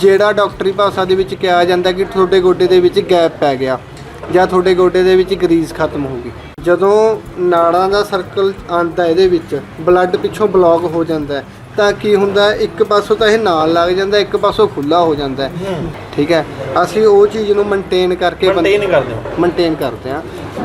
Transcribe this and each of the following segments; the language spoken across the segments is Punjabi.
ਜਿਹੜਾ ਡਾਕਟਰੀ ਭਾਸ਼ਾ ਦੇ ਵਿੱਚ ਕਿਹਾ ਜਾਂਦਾ ਕਿ ਤੁਹਾਡੇ ਗੋਡੇ ਦੇ ਵਿੱਚ ਗੈਪ ਪੈ ਗਿਆ ਜਾਂ ਤੁਹਾਡੇ ਗੋਡੇ ਦੇ ਵਿੱਚ ਗਰੀਸ ਖਤਮ ਹੋ ਗਈ। ਜਦੋਂ ਨਾੜਾਂ ਦਾ ਸਰਕਲ ਆਂਦਾ ਇਹਦੇ ਵਿੱਚ ਬਲੱਡ ਪਿੱਛੋਂ ਬਲੌਕ ਹੋ ਜਾਂਦਾ ਤਾਂ ਕੀ ਹੁੰਦਾ ਇੱਕ ਪਾਸੋਂ ਤਾਂ ਇਹ ਨਾਲ ਲੱਗ ਜਾਂਦਾ ਇੱਕ ਪਾਸੋਂ ਖੁੱਲਾ ਹੋ ਜਾਂਦਾ। ਠੀਕ ਹੈ? ਅਸੀਂ ਉਹ ਚੀਜ਼ ਨੂੰ ਮੇਨਟੇਨ ਕਰਕੇ ਮੇਨਟੇਨ ਕਰਦੇ ਹੋ। ਮੇਨਟੇਨ ਕਰਦੇ ਹਾਂ।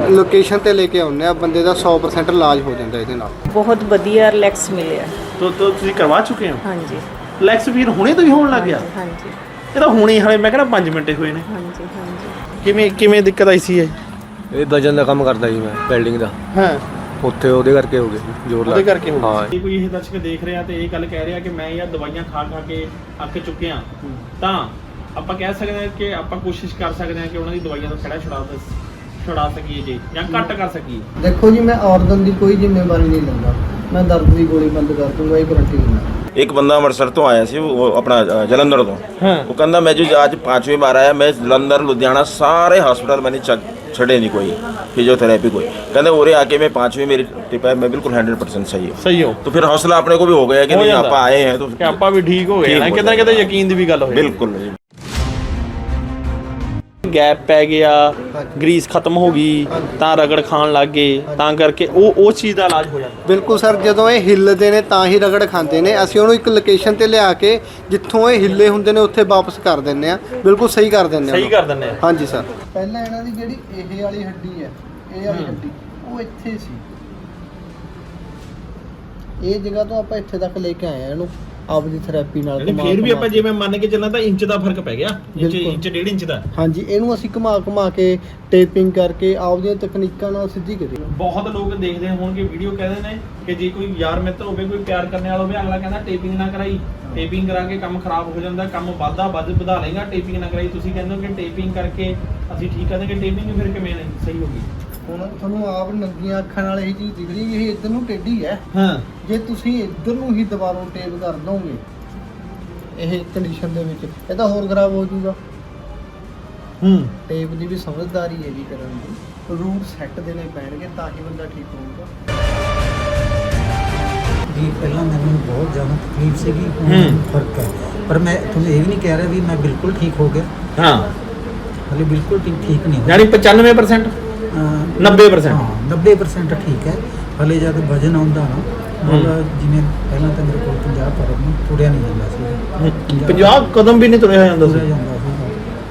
ਲੋਕੇਸ਼ਨ ਤੇ ਲੈ ਕੇ ਆਉਂਦੇ ਆ ਬੰਦੇ ਦਾ 100% ਇਲਾਜ ਹੋ ਜਾਂਦਾ ਇਹਦੇ ਨਾਲ। ਬਹੁਤ ਵਧੀਆ ਰਿਲੈਕਸ ਮਿਲਿਆ। ਤੋ ਤੋ ਤੁਸੀਂ ਕਰਵਾ ਚੁੱਕੇ ਹੋ? ਹਾਂਜੀ। ਲੈਕਸ ਵੀਰ ਹੁਣੇ ਤੋਂ ਹੀ ਹੋਣ ਲੱਗ ਗਿਆ? ਹਾਂਜੀ ਇਹ ਤਾਂ ਹੁਣੇ ਹਲੇ ਮੈਂ ਕਹਿੰਦਾ 5 ਮਿੰਟ ਹੀ ਹੋਏ ਨੇ। ਹਾਂਜੀ ਹਾਂਜੀ। ਕਿਵੇਂ ਕਿਵੇਂ ਦਿੱਕਤ ਆਈ ਸੀ ਇਹ? ਇਹ ਵਜਨ ਦਾ ਕੰਮ ਕਰਦਾ ਜੀ ਮੈਂ ਵੈਲਡਿੰਗ ਦਾ। ਹਾਂ। ਉੱਥੇ ਉਹਦੇ ਕਰਕੇ ਹੋ ਗਿਆ ਜੀ, ਜ਼ੋਰ ਲਾ ਉਹਦੇ ਕਰਕੇ ਹੋ ਹਾਂ। ਗਿਆ ਕੋਈ ਇਹ ਦਰਸ਼ਕ ਦੇਖ ਰਿਹਾ ਤੇ ਇਹ ਗੱਲ ਕਹਿ ਰਿਹਾ ਕਿ ਮੈਂ ਯਾਰ ਦਵਾਈਆਂ ਖਾ ਖਾ ਕੇ ਅੱਕ ਚੁੱਕਿਆ ਤਾਂ ਆਪਾਂ ਕਹਿ ਸਕਦੇ ਹਾਂ ਕਿ ਆਪਾਂ ਕੋਸ਼ਿਸ਼ ਕਰ ਸਕਦੇ ਹਾਂ ਕਿ ਉਹਨਾਂ ਦੀ ਦਵਾਈਆਂ ਤੋਂ ਖੜਾ ਛੁਡਾ ਸ- ਛੁਡਾ ਸਕੀਏ ਜੀ ਜਾਂ ਘੱਟ ਕਰ ਸਕੀਏ ਦੇਖੋ ਜੀ ਮੈਂ ਔਰਦਨ ਦੀ ਕੋਈ ਜ਼ਿੰਮੇਵਾਰੀ ਨਹੀਂ ਲੈਂਦਾ ਮੈਂ ਦਰਦ ਦੀ ਗੋਲੀ ਬੰਦ ਕਰ ਦੂੰਗਾ ਇਹ ਗਰੰਟੀ ਦਿੰਦਾ एक बंदा अमृतसर तो आया सी वो अपना अ, जलंधर तो वो कहना मैं जो आज पांचवी बार आया मैं जलंधर लुधियाना सारे हॉस्पिटल मैंने चक- छड़े नहीं कोई फिजियोथेरेपी कोई कहना उरे आके मैं पांचवी मेरी टिप है मैं बिल्कुल हंड्रेड परसेंट सही हूँ ਸਹੀ ਹੋ तो फिर हौसला अपने को भी हो गया कि हो नहीं जाता आप है। आए हैं तो ਕਿ ਆਪਾਂ ਵੀ ਠੀਕ ਹੋ ਗਏ ਠੀਕ ਨਾ ਹੋ ਕਿਤੇ ਨਾ ਕਿਤੇ ਯਕੀਨ ਦੀ ਵੀ ਗੱਲ ਹੋਈ ਬਿਲਕੁਲ ਜੀ। ਗੈਪ ਪੈ ਗਿਆ ਗਰੀਸ ਖਤਮ ਹੋ ਗਈ ਤਾਂ ਰਗੜ ਖਾਣ ਲੱਗ ਗਏ। ਤਾਂ ਕਰਕੇ ਉਹ ਉਹ ਚੀਜ਼ ਦਾ ਇਲਾਜ ਹੋ ਜਾਂਦਾ। ਬਿਲਕੁਲ ਸਰ ਜਦੋਂ ਇਹ ਹਿੱਲਦੇ ਨੇ ਤਾਂ ਹੀ ਰਗੜ ਖਾਂਦੇ ਨੇ। ਅਸੀਂ ਉਹਨੂੰ ਇੱਕ ਲੋਕੇਸ਼ਨ ਤੇ ਲਿਆ ਕੇ ਜਿੱਥੋਂ ਇਹ ਹਿੱਲੇ ਹੁੰਦੇ ਨੇ ਉੱਥੇ ਵਾਪਸ ਕਰ ਦਿੰਨੇ ਆ ਬਿਲਕੁਲ ਸਹੀ ਕਰ ਦਿੰਨੇ ਸਹੀ ਕਰ ਦਿੰਦੇ ਆ ਹਾਂਜੀ ਸਰ। ਪਹਿਲਾਂ ਇਹਨਾਂ ਦੀ ਜਿਹੜੀ ਇਹ ਵਾਲੀ ਹੱਡੀ ਹੈ ਇਹ ਵਾਲੀ ਹੱਡੀ ਉਹ ਇੱਥੇ ਸੀ। ਇਹ ਜਗ੍ਹਾ ਤੋਂ ਆਪਾਂ ਇੱਥੇ ਤੱਕ ਲੈ ਕੇ ਆਏ ਆ ਇਹਨੂੰ। ਆਪਦੀ ਥੈਰੇਪੀ ਨਾਲ ਘੁਮਾ- ਫੇਰ ਵੀ ਘੁਮਾ ਆਪਾਂ ਜਿਵੇਂ ਮੰਨ ਕੇ ਚੱਲਾਂ ਤਾਂ ਇੰਚ ਦਾ ਫ਼ਰਕ ਪੈ ਗਿਆ। ਇੰਚ ਬਿਲਕੁਲ। ਇੰਚ ਡੇਢ ਇੰਚ ਦਾ। ਹਾਂਜੀ ਇਹਨੂੰ ਅਸੀਂ ਘੁਮਾ ਘੁਮਾ ਕੇ ਟੇਪਿੰਗ ਕਰਕੇ ਆਪਦੀਆਂ ਤਕਨੀਕਾਂ ਨਾਲ ਸਿੱਧੀ ਕਰੀ ਬਹੁਤ ਲੋਕ ਦੇਖਦੇ ਹੋਣਗੇ ਵੀਡੀਓ ਕਹਿੰਦੇ ਨੇ ਕਿ ਜੇ ਕੋਈ ਯਾਰ ਮਿੱਤਰ ਹੋਵੇ ਕੋਈ ਪਿਆਰ ਕਰਨ ਵਾਲਾ ਹੋਵੇ ਅਗਲਾ ਕਹਿੰਦਾ ਟੇਪਿੰਗ ਨਾ ਕਰਾਈ। ਟੇਪਿੰਗ ਕਰਾ ਕੇ ਕੰਮ ਖਰਾਬ ਹੋ ਜਾਂਦਾ ਕੰਮ ਵੱਧਦਾ ਵੱਧ ਵਧਾ ਲੇਗਾ ਟੇਪਿੰਗ ਨਾ ਕਰਾਈ। ਤੁਸੀਂ ਕਹਿੰਦੇ ਹੋ ਕਿ ਟੇਪਿੰਗ ਕਰਕੇ ਅਸੀਂ ਠੀਕ ਕਰਦੇ ਕਿ ਟੇਪਿੰਗ ਫਿਰ ਕਿਵੇਂ ਸਹੀ ਹੋ ਗਈ। ਹੁਣ ਤੁਹਾਨੂੰ ਆਪ ਨੰਗੀਆਂ ਅੱਖਾਂ ਨਾਲ ਇਹ ਚੀਜ਼ ਦਿਖ ਰਹੀ ਵੀ ਇਹ ਇੱਧਰ ਨੂੰ ਟੇਢੀ ਹੈ। ਹਾਂ। ਜੇ ਤੁਸੀਂ ਇੱਧਰ ਨੂੰ ਹੀ ਦੁਬਾਰਾ ਟੇਪ ਕਰ ਦੋਗੇ ਇਹ ਕੰਡੀਸ਼ਨ ਦੇ ਵਿੱਚ ਇਹ ਤਾਂ ਹੋਰ ਖਰਾਬ ਹੋ ਜਾਊਗਾ। ਹੂੰ। ਟੇਪ ਦੀ ਵੀ ਸਮਝਦਾਰੀ ਹੈ ਜੀ ਕਰਨ ਦੀ ਰੂਟ ਸੈੱਟ ਦੇਣੇ ਪੈਣਗੇ ਤਾਂ ਹੀ ਬੰਦਾ ਠੀਕ ਹੋਊਗਾ। ਵੀ ਪਹਿਲਾਂ ਮੈਨੂੰ ਬਹੁਤ ਜ਼ਿਆਦਾ ਤਕਲੀਫ ਸੀਗੀ ਹੁਣ ਹੂੰ। ਫ਼ਰਕ ਹੈ। ਪਰ ਮੈਂ ਤੁਹਾਨੂੰ ਇਹ ਵੀ ਨਹੀਂ ਕਹਿ ਰਿਹਾ ਵੀ ਮੈਂ ਬਿਲਕੁਲ ਠੀਕ ਹੋ ਗਿਆ। ਹਾਂ। ਹਲੇ ਬਿਲਕੁਲ ਠੀਕ ਠੀਕ ਨਹੀਂ ਯਾਨੀ 95% ਅਹ, 90% ਹਾਂ 90% ਠੀਕ ਹੈ। ਹਲੇ ਜਦ ਵਜਨ ਆਉਂਦਾ ਨਾ ਮਤਲਬ ਜਿਵੇਂ ਪਹਿਲਾਂ ਤਾਂ ਮੇਰੇ ਕੋਲ 50 ਪਰ ਨੂੰ ਤੁਰਿਆ ਨਹੀਂ ਜਾਂਦਾ ਸੀ। 50 ਕਦਮ ਵੀ ਨਹੀਂ ਤੁਰਿਆ ਜਾਂਦਾ ਤੁਰਿਆ ਸੀ ਜਾਂਦਾ ਸੀ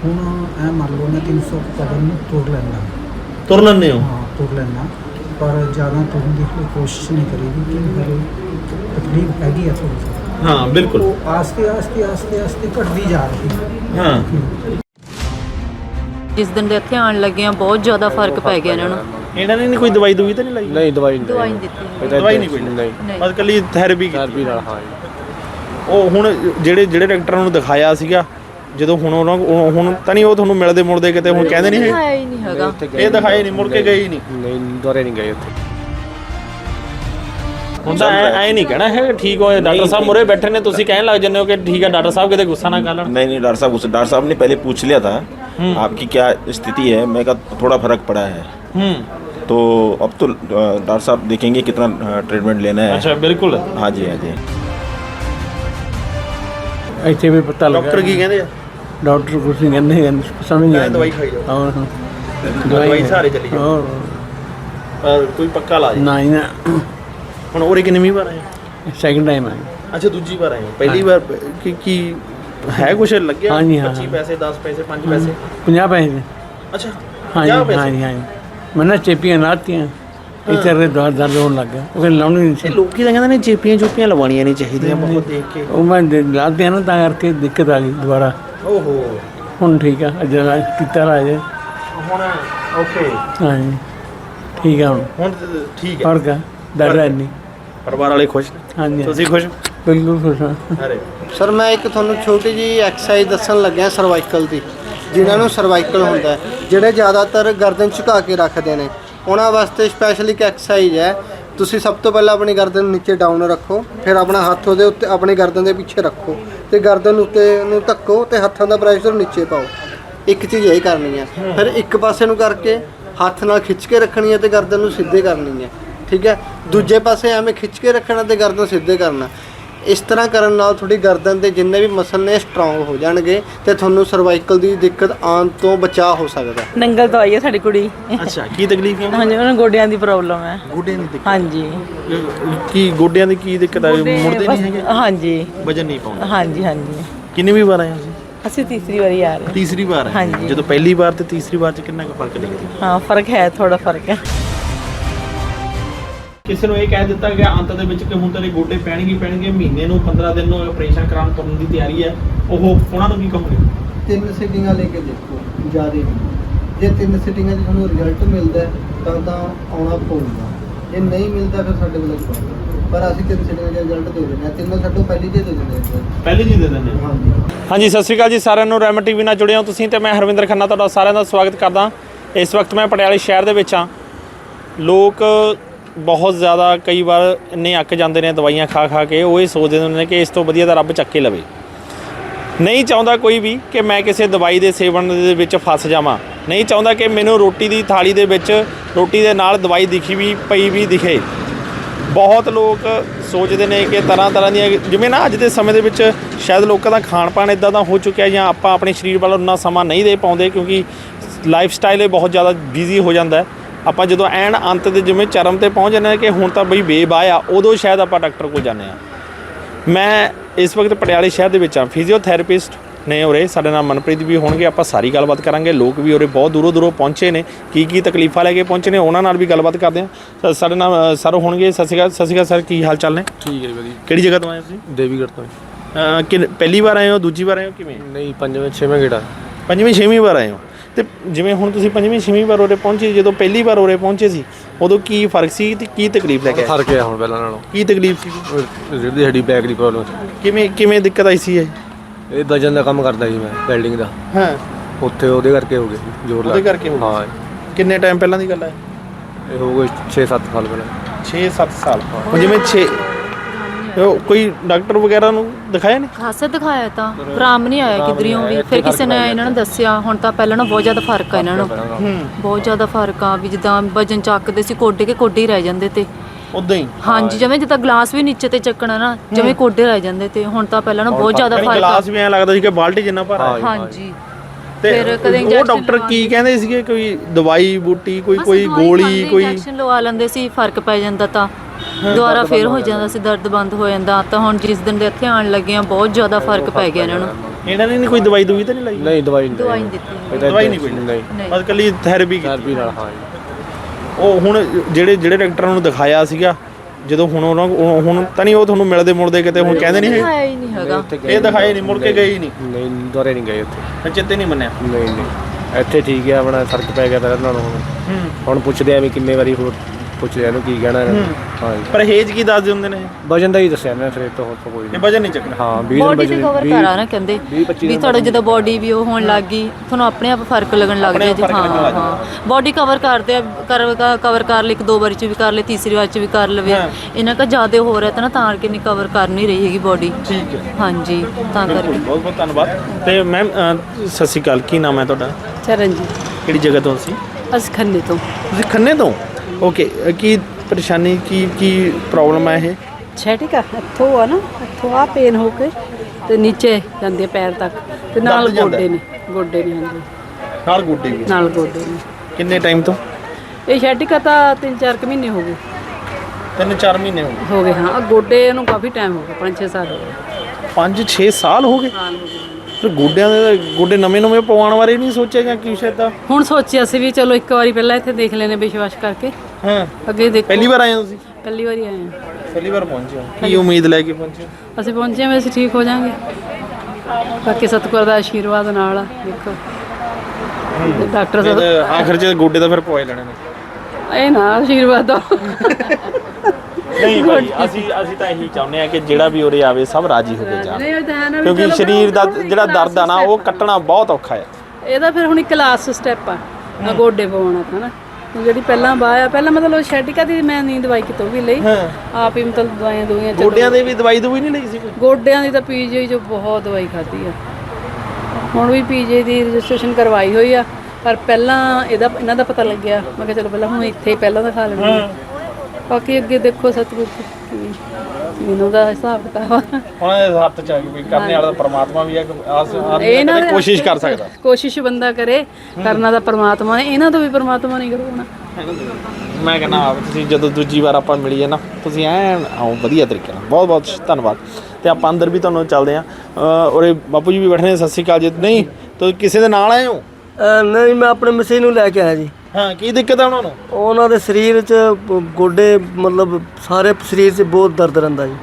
ਹੁਣ ਐ ਮੰਨ ਲਓ ਮੈਂ 300 ਕਦਮ ਨੂੰ ਤੁਰ ਲੈਂਦਾ। ਤੁਰ ਲੈਂਦੇ ਹੋ? ਹਾਂ ਤੁਰ ਲੈਂਦਾ। ਪਰ ਜ਼ਿਆਦਾ ਤੁਰਨ ਦੀ ਕੋਈ ਕੋਸ਼ਿਸ਼ ਨਹੀਂ ਕਰੀਦੀ ਕਿ ਹਲੇ ਤਕਲੀਫ ਹੈਗੀ ਆ ਥੋੜੀ ਹਾਂ ਬਿਲਕੁਲ। ਉਹ ਆਸਤੇ ਆਸਤੇ ਆਸਤੇ ਆਸਤੇ ਘਟਦੀ ਜਾ ਰਹੀ ਹੈ। ਹਾਂ। ਜਿਸ ਦਿਨ ਦੇ ਇੱਥੇ ਆਉਣ ਲੱਗੇ ਆ ਬਹੁਤ ਜ਼ਿਆਦਾ ਫ਼ਰਕ ਪੈ ਗਿਆ ਇਹਨਾਂ ਨੂੰ। ਇਹਨਾਂ ਨੇ। ਨੀ ਕੋਈ ਦਵਾਈ ਦੂਈ ਤਾਂ ਨਹੀਂ ਲਾਈ? ਨਹੀਂ ਦਵਾਈ ਨਹੀਂ ਦਵਾਈ ਨਹੀਂ ਦਿੱਤੀ। ਇਹ ਤਾਂ ਦਵਾਈ ਨਹੀਂ ਕੋਈ ਨਹੀਂ। ਨਹੀਂ ਬਸ ਕੱਲੀ ਥੈਰੇਪੀ ਕੀਤੀ। ਥੈਰੇਪੀ ਨਾਲ ਹਾਂ ਜੀ। ਉਹ ਹੁਣ ਜਿਹੜੇ ਜਿਹੜੇ ਡਾਕਟਰਾਂ ਨੂੰ ਦਿਖਾਇਆ ਸੀਗਾ ਜਦੋਂ ਹੁਣ ਉਹਨਾਂ ਉਹ- ਹੁਣ ਤਾਂ ਨਹੀਂ ਉਹ ਤੁਹਾਨੂੰ ਮਿਲਦੇ ਮੁਲਦੇ ਕਿਤੇ ਹੁਣ ਕਹਿੰਦੇ ਨਹੀਂ ਦਿਖਾਇਆ ਹੀ ਨਹੀਂ ਹੈਗਾ। ਉੱਥੇ ਇਹ ਦਿਖਾਏ ਨਹੀਂ। ਮੁੜ ਕੇ ਗਏ ਹੀ ਨਹੀਂ। ਨਹੀਂ ਦੁਆਰੇ ਨਹੀਂ ਗਏ ਉੱਥੇ। ਹੁੰਦਾ ਐ ਨਹੀਂ ਕਹਿਣਾ ਹੈ ਠੀਕ ਹੋਏ ਡਾਕਟਰ ਸਾਹਿਬ ਮੁਰੇ ਬੈਠੇ ਨੇ ਤੁਸੀਂ ਕਹਿਣ ਲੱਗ ਜੰਨੇ ਹੋ ਕਿ ਠੀਕ ਹੈ ਡਾਕਟਰ ਸਾਹਿਬ ਕਿਤੇ ਗੁੱਸਾ ਨਾ ਕਰ ਲੈਣ। नहीं नहीं डॉक्टर साहब उससे डॉक्टर साहब ने पहले पूछ लिया था आपकी क्या स्थिति है मैं कहा थोड़ा फर्क पड़ा है हम्म तो अब तो अ, डॉक्टर साहब देखेंगे कितना अ, ट्रीटमेंट लेना है ਅੱਛਾ ਬਿਲਕੁਲ। हाँ जी हाँ जी ਇੱਥੇ ਵੀ ਪਤਾ ਲੱਗਾ। ਡਾਕਟਰ ਕੀ ਕਹਿੰਦੇ ਆ? ਡਾਕਟਰ ਕੁਝ ਨਹੀਂ ਕਹਿੰਦੇ ਕਹਿੰਦੇ ਸਮਝ ਨਹੀਂ ਕਹਿੰਦੇ ਆਉਂਦੀ। ਦਵਾਈ ਖਾਈ ਜਾਓ। ਹੋਰ ਦਵਾਈ ਦਵਾਈ ਖਾਈ। ਸਹਾਰੇ ਚਲੀ ਜਾਓ। ਹੋਰ ਅਹ ਕੋਈ ਪੱਕਾ ਇਲਾਜ ਨਹੀਂ। ਨਾ ਹੀ ਨਾ। ਹੁਣ ਉਰੇ ਕਿੰਨੀ ਵਾਰ ਆਏ? ਸੈਕਿੰਡ ਟਾਈਮ ਹੈ ਅੱਛਾ ਦੂਜੀ ਵਾਰ ਆਏ ਹੋ। ਪਹਿਲੀ ਵਾਰ ਕੀ ਕੀ ਹੈ ਕੁਛ ਲੱਗਿਆ? ਹਾਂਜੀ, ਹਾਂ। 25 ਪੈਸੇ 10 ਪੈਸੇ 5 ਪੈਸੇ? 50 ਪੈਸੇ ਦੇ। ਅੱਛਾ ਹਾਂਜੀ 50 ਪੈਸੇ? ਹਾਂਜੀ ਹਾਂਜੀ। ਮੈਂ ਨਾ ਚੇਪੀਆਂ ਲਾਤੀਆਂ। ਇੱਥੇ ਰੇ ਦਰਦ ਦਰਦ ਹੋਣ ਲੱਗਾ ਉਹ ਕਹਿੰਦੇ ਲਾਉਣੀ ਨਹੀਂ ਇਹ ਸੀ ਲੋਕੀ ਤਾਂ ਕਹਿੰਦੇ ਨੇ ਜੇਪੀਆਂ ਜੁਪੀਆਂ ਲਵਾਉਣੀਆਂ ਨਹੀਂ ਚਾਹੀਦੀਆਂ ਬਹੁਤ ਦੇਖ ਕੇ। ਉਹ ਮੈਂ ਦੇ- ਲਾਤੀਆਂ ਨਾ ਤਾਂ ਕਰਕੇ ਦਿੱਕਤ ਆ ਗਈ ਦੁਬਾਰਾ। ਓਹੋ। ਹੁਣ ਠੀਕ ਆ। ਅੱਜ ਰਾਜ ਕੀਤਾ ਰਾਜ। ਹੁਣ ਓਕੇ। ਹਾਂਜੀ। ਠੀਕ ਆ ਹੁਣ। ਹੁਣ ਤਾਂ ਠੀਕ ਹੈ ਫ਼ਰਕ ਆ। ਦਰਦ ਹੈ ਨਹੀਂ ਪਰਿਵਾਰ ਵਾਲੇ ਖੁਸ਼ ਨੇ? ਹਾਂਜੀ। ਤੁਸੀਂ ਖੁਸ਼ ਹੋ? ਬਿਲਕੁਲ ਖੁਸ਼ ਹਾਂ। ਅਰੇ। ਸਰ ਮੈਂ ਇੱਕ ਤੁਹਾਨੂੰ ਛੋਟੀ ਜੀ ਐਕਸਰਸਾਈਜ਼ ਦੱਸਣ ਲੱਗਿਆ ਸਰਵਾਈਕਲ ਦੀ ਜਿਨ੍ਹਾਂ ਨੂੰ ਸਰਵਾਈਕਲ ਹੁੰਦਾ ਹੈ ਜਿਹੜੇ ਜ਼ਿਆਦਾਤਰ ਗਰਦਨ ਝੁਕਾ ਕੇ ਰੱਖਦੇ ਨੇ। ਉਹਨਾਂ ਵਾਸਤੇ ਸਪੈਸ਼ਲ ਇੱਕ ਐਕਸਰਸਾਈਜ਼ ਹੈ। ਤੁਸੀਂ ਸਭ ਤੋਂ ਪਹਿਲਾਂ ਆਪਣੀ ਗਰਦਨ ਨੂੰ ਨੀਚੇ ਡਾਊਨ ਰੱਖੋ ਫਿਰ ਆਪਣਾ ਹੱਥ ਉਹਦੇ ਉੱਤੇ ਆਪਣੀ ਗਰਦਨ ਦੇ ਪਿੱਛੇ ਰੱਖੋ ਤੇ ਗਰਦਨ ਉੱਤੇ ਨੂੰ ਧੱਕੋ ਤੇ ਹੱਥਾਂ ਦਾ ਪ੍ਰੈਸ਼ਰ ਨੀਚੇ ਪਾਓ। ਇੱਕ ਚੀਜ਼ ਇਹ ਕਰਨੀ ਹੈ। ਫਿਰ ਇੱਕ ਪਾਸੇ ਨੂੰ ਕਰਕੇ ਹੱਥ ਨਾਲ ਖਿੱਚ ਕੇ ਰੱਖਣੀ ਹੈ ਤੇ ਗਰਦਨ ਨੂੰ ਸਿੱਧੇ ਕਰਨੀ ਹੈ। ਠੀਕ ਹੈ? ਦੂਜੇ ਪਾਸੇ ਐਵੇਂ ਖਿੱਚ ਕੇ ਰੱਖਣਾ ਤੇ ਗਰਦਨ ਸਿੱਧੇ ਕਰਨਾ। ਇਸ ਤਰ੍ਹਾਂ ਕਰਨ ਨਾਲ ਤੁਹਾਡੀ ਗਰਦਨ ਦੇ ਜਿੰਨੇ ਵੀ ਮਸਲ ਨੇ ਸਟਰੋਂਗ ਹੋ ਜਾਣਗੇ ਤੇ ਤੁਹਾਨੂੰ ਸਰਵਾਈਕਲ ਦੀ ਦਿੱਕਤ ਆਉਣ ਤੋਂ ਬਚਾਅ ਹੋ ਸਕਦਾ। ਨੰਗਲ ਤੋਂ ਆਈ ਹੈ ਸਾਡੀ ਕੁੜੀ। ਅੱਛਾ ਕੀ ਤਕਲੀਫ ਹੈ ਹਾਂਜੀ ਉਹਨਾਂ ਗੋਡਿਆਂ ਦੀ ਪ੍ਰੋਬਲਮ ਹੈ। ਗੋਡਿਆਂ ਦੀ ਦਿੱਕਤ? ਹਾਂਜੀ। ਕੀ ਗੋਡਿਆਂ ਦੀ ਕੀ ਦਿੱਕਤ ਆ? ਮੁੜਦੇ ਨਹੀਂ ਹੈਗੇ? ਹਾਂਜੀ। ਵਜਨ ਨਹੀਂ ਪਾਉਂਦੇ। ਹਾਂਜੀ ਹਾਂਜੀ। ਕਿੰਨੀ ਵੀ ਵਾਰ ਆਏ ਤੁਸੀਂ? ਅਸੀਂ ਤੀਸਰੀ ਵਾਰੀ ਆ ਰਹੇ ਹਾਂ। ਤੀਸਰੀ ਵਾਰ। ਜਦੋਂ ਪਹਿਲੀ ਵਾਰ ਤੇ ਤੀਸਰੀ ਵਾਰ ਚ ਕਿੰਨਾ ਕੁ ਫ਼ਰਕ ਦਿਖਦਾ ਹਾਂ? ਫ਼ਰਕ ਹੈ ਥੋੜਾ ਫ਼ਰਕ ਹੈ। ਕਿਸੇ ਨੂੰ ਇਹ ਕਹਿ ਦਿੱਤਾ ਗਿਆ ਅੰਤ ਦੇ ਵਿੱਚ ਕਿ ਹੁਣ ਤੇਰੇ ਗੋਡੇ ਪੈਣਗੇ ਪੈਣਗੇ ਮਹੀਨੇ ਨੂੰ 15 ਦਿਨ ਨੂੰ ਆਪਰੇਸ਼ਨ ਕਰਾਉਣ ਕਰਨ ਦੀ ਤਿਆਰੀ ਹੈ। ਉਹ ਉਹਨਾਂ ਨੂੰ ਕੀ ਕਹੋਗੇ? ਤਿੰਨ ਸਿਟਿੰਗਾਂ ਲੈ ਕੇ ਦੇਖੋ ਜ਼ਿਆਦਾ ਜੇ ਤਿੰਨ ਸਿਟਿੰਗਾਂ 'ਚ ਤੁਹਾਨੂੰ ਰਿਜ਼ਲਟ ਮਿਲਦਾ ਤਾਂ ਤਾਂ ਆਉਣਾ ਪਊਗਾ। ਜੇ ਨਹੀਂ ਮਿਲਦਾ ਫਿਰ ਸਾਡੇ ਕੋਲ ਕੋਈ ਪਰ ਅਸੀਂ ਤਿੰਨ ਸਿਟਿੰਗਾਂ ਦਾ ਰਿਜ਼ਲਟ ਦੇ ਦਿੰਦੇ ਹਾਂ। ਤਿੰਨੋਂ ਛੱਡੋ ਪਹਿਲੀ ਦੇ ਦੇ ਦਿੰਦੇ ਹਾਂ। ਪਹਿਲੇ ਜੀ ਦੇ ਦਿੰਦੇ ਹੋ। ਹਾਂਜੀ। ਹਾਂਜੀ ਸਤਿ ਸ਼੍ਰੀ ਅਕਾਲ ਜੀ ਸਾਰਿਆਂ ਨੂੰ। ਰੈਮ ਟੀਵੀ ਨਾਲ ਜੁੜੇ ਹੋ ਤੁਸੀਂ ਤੇ ਮੈਂ ਹਰਵਿੰਦਰ ਖੰਨਾ ਤੁਹਾਡਾ ਸਾਰਿਆਂ ਦਾ ਸਵਾਗਤ ਕਰਦਾ। ਇਸ ਵਕਤ ਮੈਂ ਪਟਿਆਲੇ ਸ਼ਹਿਰ ਦੇ ਵਿੱਚ ਹਾਂ। ਲੋਕ ਬਹੁਤ ਜ਼ਿਆਦਾ ਕਈ ਵਾਰ ਇੰਨੇ ਅੱਕ ਜਾਂਦੇ ਨੇ ਦਵਾਈਆਂ ਖਾ ਖਾ ਕੇ, ਉਹ ਇਹ ਸੋਚਦੇ ਹੁੰਦੇ ਨੇ ਕਿ ਇਸ ਤੋਂ ਵਧੀਆ ਤਾਂ ਰੱਬ ਚੱਕੇ ਲਵੇ। ਨਹੀਂ ਚਾਹੁੰਦਾ ਕੋਈ ਵੀ ਕਿ ਮੈਂ ਕਿਸੇ ਦਵਾਈ ਦੇ ਸੇਵਨ ਦੇ ਵਿੱਚ ਫਸ ਜਾਵਾਂ। ਨਹੀਂ ਚਾਹੁੰਦਾ ਕਿ ਮੈਨੂੰ ਰੋਟੀ ਦੀ ਥਾਲੀ ਦੇ ਵਿੱਚ ਰੋਟੀ ਦੇ ਨਾਲ ਦਵਾਈ ਦਿਖੀ ਵੀ, ਪਈ ਵੀ ਦਿਖੇ। ਬਹੁਤ ਲੋਕ ਸੋਚਦੇ ਨੇ ਕਿ ਤਰ੍ਹਾਂ ਤਰ੍ਹਾਂ ਦੀਆਂ, ਜਿਵੇਂ ਨਾ ਅੱਜ ਦੇ ਸਮੇਂ ਦੇ ਵਿੱਚ ਸ਼ਾਇਦ ਲੋਕਾਂ ਦਾ ਖਾਣ ਪਾਣ ਇਦਾਂ ਦਾ ਹੋ ਚੁੱਕਿਆ ਜਾਂ ਆਪਾਂ ਆਪਣੇ ਸਰੀਰ ਵੱਲ ਉਨਾ ਸਮਾਂ ਨਹੀਂ ਦੇ ਪਾਉਂਦੇ ਕਿਉਂਕਿ ਲਾਈਫ ਸਟਾਈਲ ਇਹ ਬਹੁਤ ਜ਼ਿਆਦਾ ਬਿਜ਼ੀ ਹੋ ਜਾਂਦਾ ਹੈ। ਆਪਾਂ ਜਦੋਂ ਐਨ ਅੰਤ ਦੇ ਜਿਵੇਂ ਚਰਮ ਤੇ ਪਹੁੰਚ ਜਾਂਦੇ ਹਾਂ ਕਿ ਹੁਣ ਤਾਂ ਬਈ ਬੇਬਾਹ ਆ ਉਦੋਂ ਸ਼ਾਇਦ ਆਪਾਂ ਡਾਕਟਰ ਕੋਲ ਜਾਂਦੇ ਆ ਮੈਂ ਇਸ ਵਕਤ ਪਟਿਆਲੇ ਸ਼ਹਿਰ ਦੇ ਵਿੱਚ ਹਾਂ ਫਿਜ਼ੀਓਥੈਰੇਪਿਸਟ ਨੇ ਉਰੇ ਸਾਡੇ ਨਾਲ ਮਨਪ੍ਰੀਤ ਵੀ ਹੋਣਗੇ ਆਪਾਂ ਸਾਰੀ ਗੱਲਬਾਤ ਕਰਾਂਗੇ ਲੋਕ ਵੀ ਉਰੇ ਬਹੁਤ ਦੂਰੋਂ ਦੂਰੋਂ ਪਹੁੰਚੇ ਨੇ ਕੀ ਕੀ ਤਕਲੀਫਾਂ ਲੈ ਕੇ ਪਹੁੰਚੇ ਨੇ ਉਹਨਾਂ ਨਾਲ ਵੀ ਗੱਲਬਾਤ ਕਰਦੇ ਹਾਂ। ਸਾਡੇ ਨਾਲ ਸਰ ਹੋਣਗੇ ਸਤਿ ਸ਼੍ਰੀ ਅਕਾਲ ਸਤਿ ਸ਼੍ਰੀ ਅਕਾਲ ਸਰ ਕੀ ਹਾਲ ਚਾਲ ਨੇ? ਠੀਕ ਹੈ ਵਧੀਆ। ਕਿਹੜੀ ਜਗ੍ਹਾ ਤੋਂ ਆਏ ਹੋ ਤੁਸੀਂ? ਦੇਵੀਗੜ੍ਹ ਤੋਂ। ਕਿ ਪਹਿਲੀ ਵਾਰ ਆਏ ਹੋ ਦੂਜੀ ਵਾਰ ਆਏ ਹੋ ਕਿਵੇਂ? ਨਹੀਂ ਪੰਜਵੇਂ ਛੇਵੇਂ ਗੇੜਾ। ਪੰਜਵੀਂ ਛੇਵੀਂ ਵਾਰ ਆਏ ਹੋ। ਤੇ ਜਿਵੇਂ ਹੁਣ ਤੁਸੀਂ ਪੰਜਵੀਂ ਛੇਵੀਂ ਵਾਰ ਉਰੇ ਪਹੁੰਚੇ ਜਦੋਂ ਪਹਿਲੀ ਵਾਰ ਉਰੇ ਪਹੁੰਚੇ ਸੀ ਉਦੋਂ ਕੀ ਫ਼ਰਕ ਸੀ ਤੇ ਕੀ ਤਕਲੀਫ ਲੈ ਕੇ ਆਏ? ਫ਼ਰਕ ਹੈ ਹੁਣ ਪਹਿਲਾਂ ਨਾਲੋਂ। ਕੀ ਤਕਲੀਫ ਸੀ? ਜਿਹੜੀ ਸਾਡੀ ਬੈਕ ਦੀ ਪ੍ਰੋਬਲਮ ਕਿਵੇਂ ਕਿਵੇਂ ਦਿੱਕਤ ਆਈ ਸੀ ਇਹ? ਇਹ ਵਜਨ ਦਾ ਕੰਮ ਕਰਦਾ ਜੀ ਮੈਂ ਵੈਲਡਿੰਗ ਦਾ। ਹਾਂ। ਉੱਥੇ ਉਹਦੇ ਕਰਕੇ ਹੋ ਗਿਆ ਜੀ, ਜ਼ੋਰ ਲਾ ਉਹਦੇ। ਕਰਕੇ ਹੋ ਗਿਆ? ਹਾਂ। ਕਿੰਨੇ ਟਾਈਮ ਪਹਿਲਾਂ ਦੀ ਗੱਲ ਹੈ? ਇਹ ਹੋ ਗਏ 6-7 ਸਾਲ ਪਹਿਲਾਂ। 6-7 ਸਾਲ। ਹੁਣ ਜਿਵੇਂ 6 ਕੋਈ ਡਾਕਟਰ ਵਗੈਰਾ ਨੂੰ ਦਿਖਾਇਆ ਨਹੀਂ? ਖਾਸਾ ਦਿਖਾਇਆ ਤਾਂ। ਆਰਾਮ ਨਹੀਂ ਆਇਆ ਕਿਧਰਿਓਂ ਵੀ। ਫਿਰ ਕਿਸੇ ਨੇ ਇਹਨਾਂ ਨੂੰ ਦੱਸਿਆ ਹੁਣ ਤਾਂ ਪਹਿਲਾਂ ਨਾਲੋਂ ਬਹੁਤ ਜ਼ਿਆਦਾ ਫ਼ਰਕ ਆ ਇਹਨਾਂ ਨੂੰ। ਬਹੁਤ ਜ਼ਿਆਦਾ ਫ਼ਰਕ ਆ ਵੀ ਜਿੱਦਾਂ ਵਜਨ ਚੱਕਦੇ ਸੀ ਕੋਡੇ ਕੇ ਕੋਡੇ ਹੀ ਰਹਿ ਜਾਂਦੇ ਤੇ। ਉਦਾਂ ਹੀ? ਹਾਂਜੀ ਜਿਵੇਂ ਜਿੱਦਾਂ ਗਲਾਸ ਵੀ ਨੀਚੇ ਤੇ ਚੱਕਣਾ ਨਾ ਜਿਵੇਂ ਕੋਡੇ ਰਹਿ ਜਾਂਦੇ ਤੇ। ਹੁਣ ਤਾਂ ਪਹਿਲਾਂ ਨਾਲੋਂ ਬਹੁਤ ਜ਼ਿਆਦਾ ਫ਼ਰਕ ਆ। ਗਲਾਸ ਵੀ ਐ ਲੱਗਦਾ ਸੀ ਕਿ ਬਾਲਟੀ ਜਿੰਨਾ ਭਰ ਹਾਂ ਹਾਂਜੀ। ਫਿਰ ਕਦੇ ਉਹ ਡਾਕਟਰ ਕੀ ਕਹਿੰਦੇ ਸੀਗੇ? ਕੋਈ ਦਵਾਈ ਬੂਟੀ ਕੋਈ ਕੋਈ ਗੋਲੀ ਕੋਈ ਇੰਜੈਕਸ਼ਨ ਲਵਾ ਲੈਂਦੇ ਸੀ ਫ਼ਰਕ ਪੈ ਜਾਂਦਾ ਤਾਂ। ਦੁਬਾਰਾ ਫੇਰ ਹੋ ਜਾਂਦਾ ਸੀ ਦਰਦ ਬੰਦ ਹੋ ਜਾਂਦਾ। ਤਾਂ ਹੁਣ ਜਿਸ ਦਿਨ ਦੇ ਇੱਥੇ ਆਉਣ ਲੱਗੇ ਆ ਬਹੁਤ ਜ਼ਿਆਦਾ ਫ਼ਰਕ ਪੈ ਗਿਆ ਇਹਨਾਂ ਨੂੰ ਇਹਨਾਂ ਨੇ ਨਹੀਂ ਕੋਈ ਦਵਾਈ ਦੂਈ ਤਾਂ ਨਹੀਂ ਲਾਈ? ਨਹੀਂ ਦਵਾਈ ਨਹੀਂ। ਦਵਾਈ ਨਹੀਂ ਦਿੱਤੀ। ਦਵਾਈ ਨਹੀਂ ਕੋਈ ਨਹੀਂ। ਨਹੀਂ। ਬਸ ਕੱਲੀ ਥੈਰੇਪੀ ਕੀਤੀ। ਥੈਰੇਪੀ ਨਾਲ ਹਾਂ ਜੀ। ਉਹ ਹੁਣ ਜਿਹੜੇ ਜਿਹੜੇ ਡਾਕਟਰਾਂ ਨੂੰ ਦਿਖਾਇਆ ਸੀਗਾ ਜਦੋਂ ਹੁਣ ਉਹਨਾਂ ਉਹ- ਹੁਣ ਤਾਂ ਨਹੀਂ ਉਹ ਤੁਹਾਨੂੰ ਮਿਲਦੇ ਮੁਲਦੇ ਕਿਤੇ ਹੁਣ ਕਹਿੰਦੇ ਨਹੀਂ ਦਿਖਾਇਆ ਹੀ ਨਹੀਂ ਹੈਗਾ। ਇਹ ਦਿਖਾਏ ਨਹੀਂ ਮੁੜ ਕੇ ਗਏ ਹੀ ਨਹੀਂ। ਨਹੀਂ ਦੁਆਰੇ ਨਹੀਂ ਗਏ ਉੱਥੇ। ਚਿੱਤੇ ਨਹੀਂ ਮੰਨਿਆ। ਨਹੀਂ ਨਹੀਂ। ਇੱਥੇ ਠੀਕ ਹੈ ਆਪਣਾ ਫ਼ਰਕ ਪੈ ਗਿਆ ਪਹਿਲਾਂ ਨਾਲੋਂ ਹੁਣ। ਹੁਣ ਪੁੱਛਦੇ ਆ ਵੀ ਕਿੰਨੇ ਵਾਰੀ ਹੋਰ ਪੁੱਛਦੇ ਆ ਇਹਨੂੰ ਕੀ ਕਹਿਣਾ ਇਹਨਾਂ। ਨੇ ਹਾਂ ਜੀ ਪਰਹੇਜ਼ ਕੀ ਦੱਸਦੇ ਹੁੰਦੇ ਨੇ? ਵਜਨ ਦਾ ਹੀ ਦੱਸਿਆ ਮੈਂ ਫਿਰ ਇਹ ਤੋਂ ਹੋਰ ਤਾਂ ਕੋਈ ਇਹ ਨਹੀਂ। ਵਜਨ ਨਹੀਂ ਚੱਕਣਾ। ਹਾਂ 20 ਬੋਡੀ ਵਜਨ ਤੇ ਕਵਰ ਕਰਾ ਨਾ ਕਹਿੰਦੇ। ਵੀ ਤੁਹਾਡਾ ਜਦੋਂ ਬੋਡੀ ਵੀ ਉਹ ਹੋਣ ਲੱਗ ਗਈ ਤੁਹਾਨੂੰ ਆਪਣੇ ਆਪ ਫ਼ਰਕ ਲੱਗਣ ਲੱਗ ਆਪ ਜੀ ਹਾਂ ਹਾਂ। ਬੋਡੀ ਕਵਰ ਕਰਦੇ ਆ ਕਰ ਕਵਰ ਕਰ ਲਈ ਇੱਕ ਦੋ ਵਾਰੀ ਚ ਵੀ ਕਰ ਲਈ ਤੀਸਰੀ ਵਾਰ ਚ ਵੀ ਕਰ ਲਵੇ। ਇਹਨਾਂ ਕਾ ਜ਼ਿਆਦਾ ਹੋ ਰਿਹਾ ਤਾਂ ਨਾ ਤਾਂ ਕਰਕੇ ਨਹੀਂ ਕਵਰ ਕਰ ਨਹੀਂ ਰਹੀ ਹੈਗੀ ਬੋਡੀ ਠੀਕ ਹੈ। ਹਾਂਜੀ ਤਾਂ ਕਰਕੇ। ਬਹੁਤ ਬਹੁਤ ਧੰਨਵਾਦ। ਤੇ ਮੈਮ ਸਤਿ ਸ਼੍ਰੀ ਅਕਾਲ ਕੀ ਨਾਮ ਹੈ ਤੁਹਾਡਾ? ਚਰਨ ਜੀ ਕਿਹੜੀ ਜਗ੍ਹਾ ਤੋਂ ਸੀ ਅਸੀਂ ਖੰਨੇ ਤੋਂ। ਤੁਸੀਂ ਖੰਨੇ ਤੋਂ? ਓਕੇ ਕੀ ਪਰੇਸ਼ਾਨੀ ਕੀ ਕੀ ਪ੍ਰੋਬਲਮ ਹੈ ਇਹ? ਛੇਟਿਕਾ ਇੱਥੋਂ ਆ ਨਾ ਇੱਥੋਂ ਆ ਪੇਨ ਹੋ ਕੇ ਤੇ ਨੀਚੇ ਜਾਂਦੇ ਪੈਰ ਤੱਕ। ਤੇ ਨਾਲ ਜਾਂਦਾ। ਗੋਡੇ ਨੇ ਗੋਡੇ ਨੇ ਹਾਂਜੀ। ਨਾਲ ਗੋਡੇ ਵੀ। ਨਾਲ ਗੋਡੇ ਨੇ। ਕਿੰਨੇ ਟਾਈਮ ਤੋਂ? ਇਹ ਛੇਟਿਕਾ ਤਾਂ 3-4 ਕੁ ਮਹੀਨੇ ਹੋ ਗਏ। ਤਿੰਨ ਚਾਰ ਮਹੀਨੇ ਹੋ ਗਏ। ਹੋ ਗਏ ਹਾਂ। ਆਹ ਗੋਡੇ ਨੂੰ ਕਾਫੀ ਟਾਈਮ ਹੋ ਗਿਆ 5-6 ਸਾਲ ਹੋ ਗਏ। 5 6 ਸਾਲ ਹੋ ਗਏ? ਸਾਲ ਹੋ ਗਏ। ਤੇ ਗੋਡਿਆਂ ਦੇ ਗੋਡੇ ਨਵੇਂ ਨਵੇਂ ਪਵਾਉਣ ਬਾਰੇ ਨਹੀਂ ਸੋਚਿਆ ਕਿ ਸ਼ਾਇਦ? ਦਾ ਹੁਣ ਸੋਚਿਆ ਸੀ ਵੀ ਚਲੋ ਇੱਕ ਵਾਰੀ ਪਹਿਲਾਂ ਇੱਥੇ ਦੇਖ ਲੈਨੇ ਵਿਸ਼ਵਾਸ ਕਰਕੇ। ਹਾਂ। ਅੱਗੇ ਦੇਖੋ। ਪਹਿਲੀ ਵਾਰ ਆਏ ਹੋ ਤੁਸੀਂ? ਪਹਿਲੀ ਵਾਰੀ ਆਏ ਹਾਂ। ਪਹਿਲੀ ਵਾਰ ਪਹੁੰਚੇ ਹੋ। ਕੀ ਉਮੀਦ ਲੈ ਕੇ ਪਹੁੰਚੇ ਹੋ? ਅਸੀਂ ਪਹੁੰਚੇ ਹਾਂ ਵੀ ਅਸੀਂ ਠੀਕ ਹੋ ਜਾਾਂਗੇ। ਬਾਕੀ ਸਤਿਗੁਰ ਦਾ ਆਸ਼ੀਰਵਾਦ ਨਾਲ ਆ, ਦੇਖੋ। ਤੇ ਡਾਕਟਰ ਸਾਹਿਬ ਤੇ ਆਖਰ ਚ ਗੋਡੇ ਤਾਂ ਫਿਰ ਪਵਾਏ ਲੈਣੇ ਨੇ। ਇਹ ਨਾ ਆਸ਼ੀਰਵਾਦ ਦੋ ਨਹੀਂ ਭਾਈ ਅਸੀਂ ਅਸੀਂ ਤਾਂ ਇਹੀ ਚਾਹੁੰਦੇ ਆ ਕਿ ਜਿਹੜਾ ਵੀ ਉਰੇ ਆਵੇ ਸਭ ਰਾਜੀ ਹੋ ਕੇ ਜਾਣ ਨਹੀਂ ਇਹ ਤਾਂ ਹੈ ਨਾ ਵੀ ਕਿਉਂਕਿ ਚਲੋ ਸਰੀਰ ਦਾ ਜਿਹੜਾ ਦਰਦ ਆ ਨਾ ਉਹ ਕੱਟਣਾ ਬਹੁਤ ਔਖਾ ਹੈ। ਇਹਦਾ ਫਿਰ ਹੁਣ ਇੱਕ ਲਾਸਟ ਸਟੈਪ ਆ ਆ ਗੋਡੇ ਪਵਾਉਣਾ ਤਾਂ ਨਾ ਹੁਣ ਜਿਹੜੀ ਪਹਿਲਾਂ ਬਾਹ ਆ ਪਹਿਲਾਂ ਮਤਲਬ ਸ਼ੈਟਿਕਾ ਦੀ ਮੈਂ ਨੀ ਦਵਾਈ ਕਿਤੋਂ ਵੀ ਲਈ? ਆਪ ਹੀ ਮਤਲਬ ਦਵਾਈਆਂ ਦੋਈਆਂ ਚੱਲ। ਗੋਡਿਆਂ ਦੇ ਵੀ ਦਵਾਈ ਦਵਾਈ ਨਹੀਂ ਲਈ ਸੀ ਕੋਈ? ਗੋਡਿਆਂ ਦੀ ਤਾਂ ਪੀਜੀਆਈ ਜੋ ਬਹੁਤ ਦਵਾਈ ਖਾਧੀ ਆ। ਹੁਣ ਵੀ ਪੀਜੀਆਈ ਦੀ ਰਜਿਸਟ੍ਰੇਸ਼ਨ ਕਰਵਾਈ ਹੋਈ ਆ ਪਰ ਪਹਿਲਾਂ ਇਹਦਾ ਇਹਨਾਂ ਦਾ ਪਤਾ ਲੱਗਿਆ। ਮੈਂ ਕਿਹਾ ਚਲੋ ਪਹਿਲਾਂ ਹੁਣ ਇੱਥੇ ਹੀ ਪਹਿਲਾਂ ਦਿਖਾ ਲੈਂਦੇ ਹਾਂ। ਬਾਕੀ ਅੱਗੇ ਦੇਖੋ ਸਤਿਗੁਰ ਬਾਕੀ ਮੈਨੂੰ ਦਾ ਹਿਸਾਬ ਕਿਤਾਬ। ਉਹਨਾਂ ਦੇ ਹੱਥ ਚ ਆ ਵੀ ਕਰਨੇ ਵਾਲਾ ਤਾਂ ਪਰਮਾਤਮਾ ਵੀ ਆ ਕਿ ਆਸ ਇਹਨਾਂ ਦੇ ਕੋਸ਼ਿਸ਼ ਕਰ ਸਕਦਾ। ਕੋਸ਼ਿਸ਼ ਬੰਦਾ ਕਰੇ ਕਰਨਾ ਤਾਂ ਪਰਮਾਤਮਾ ਨੇ ਇਹਨਾਂ ਤੋਂ ਵੀ ਪਰਮਾਤਮਾ ਨਹੀਂ ਕਰਵਾਉਣਾ। ਮੈਂ ਕਹਿੰਦਾ ਆਪ ਤੁਸੀਂ ਜਦੋਂ ਦੂਜੀ ਵਾਰ ਆਪਾਂ ਮਿਲੀਏ ਨਾ ਤੁਸੀਂ ਐਨ ਆਓ ਵਧੀਆ ਤਰੀਕੇ ਨਾਲ। ਬਹੁਤ ਬਹੁਤ ਧੰਨਵਾਦ। ਤੇ ਆਪਾਂ ਅੰਦਰ ਵੀ ਤੁਹਾਨੂੰ ਚੱਲਦੇ ਆਂ ਔਰੇ ਬਾਪੂ ਜੀ ਵੀ ਬੈਠੇ ਨੇ ਸਤਿ ਸ਼੍ਰੀ ਅਕਾਲ ਜੀ। ਨਹੀਂ ਤੁਸੀਂ ਕਿਸੇ ਦੇ ਨਾਲ ਆਏ ਹੋ? ਨਹੀਂ ਮੈਂ ਆਪਣੇ ਮਸੀਹ ਨੂੰ ਲੈ ਕੇ ਆਇਆ ਜੀ। ਹਾਂ ਕੀ ਦਿੱਕਤ ਆ ਉਹਨਾਂ ਨੂੰ? ਉਹਨਾਂ ਦੇ ਸਰੀਰ 'ਚ ਗੋਡੇ ਮਤਲਬ ਸਾਰੇ ਸਰੀਰ 'ਚ ਬਹੁਤ ਦਰਦ ਰਹਿੰਦਾ ਜੀ।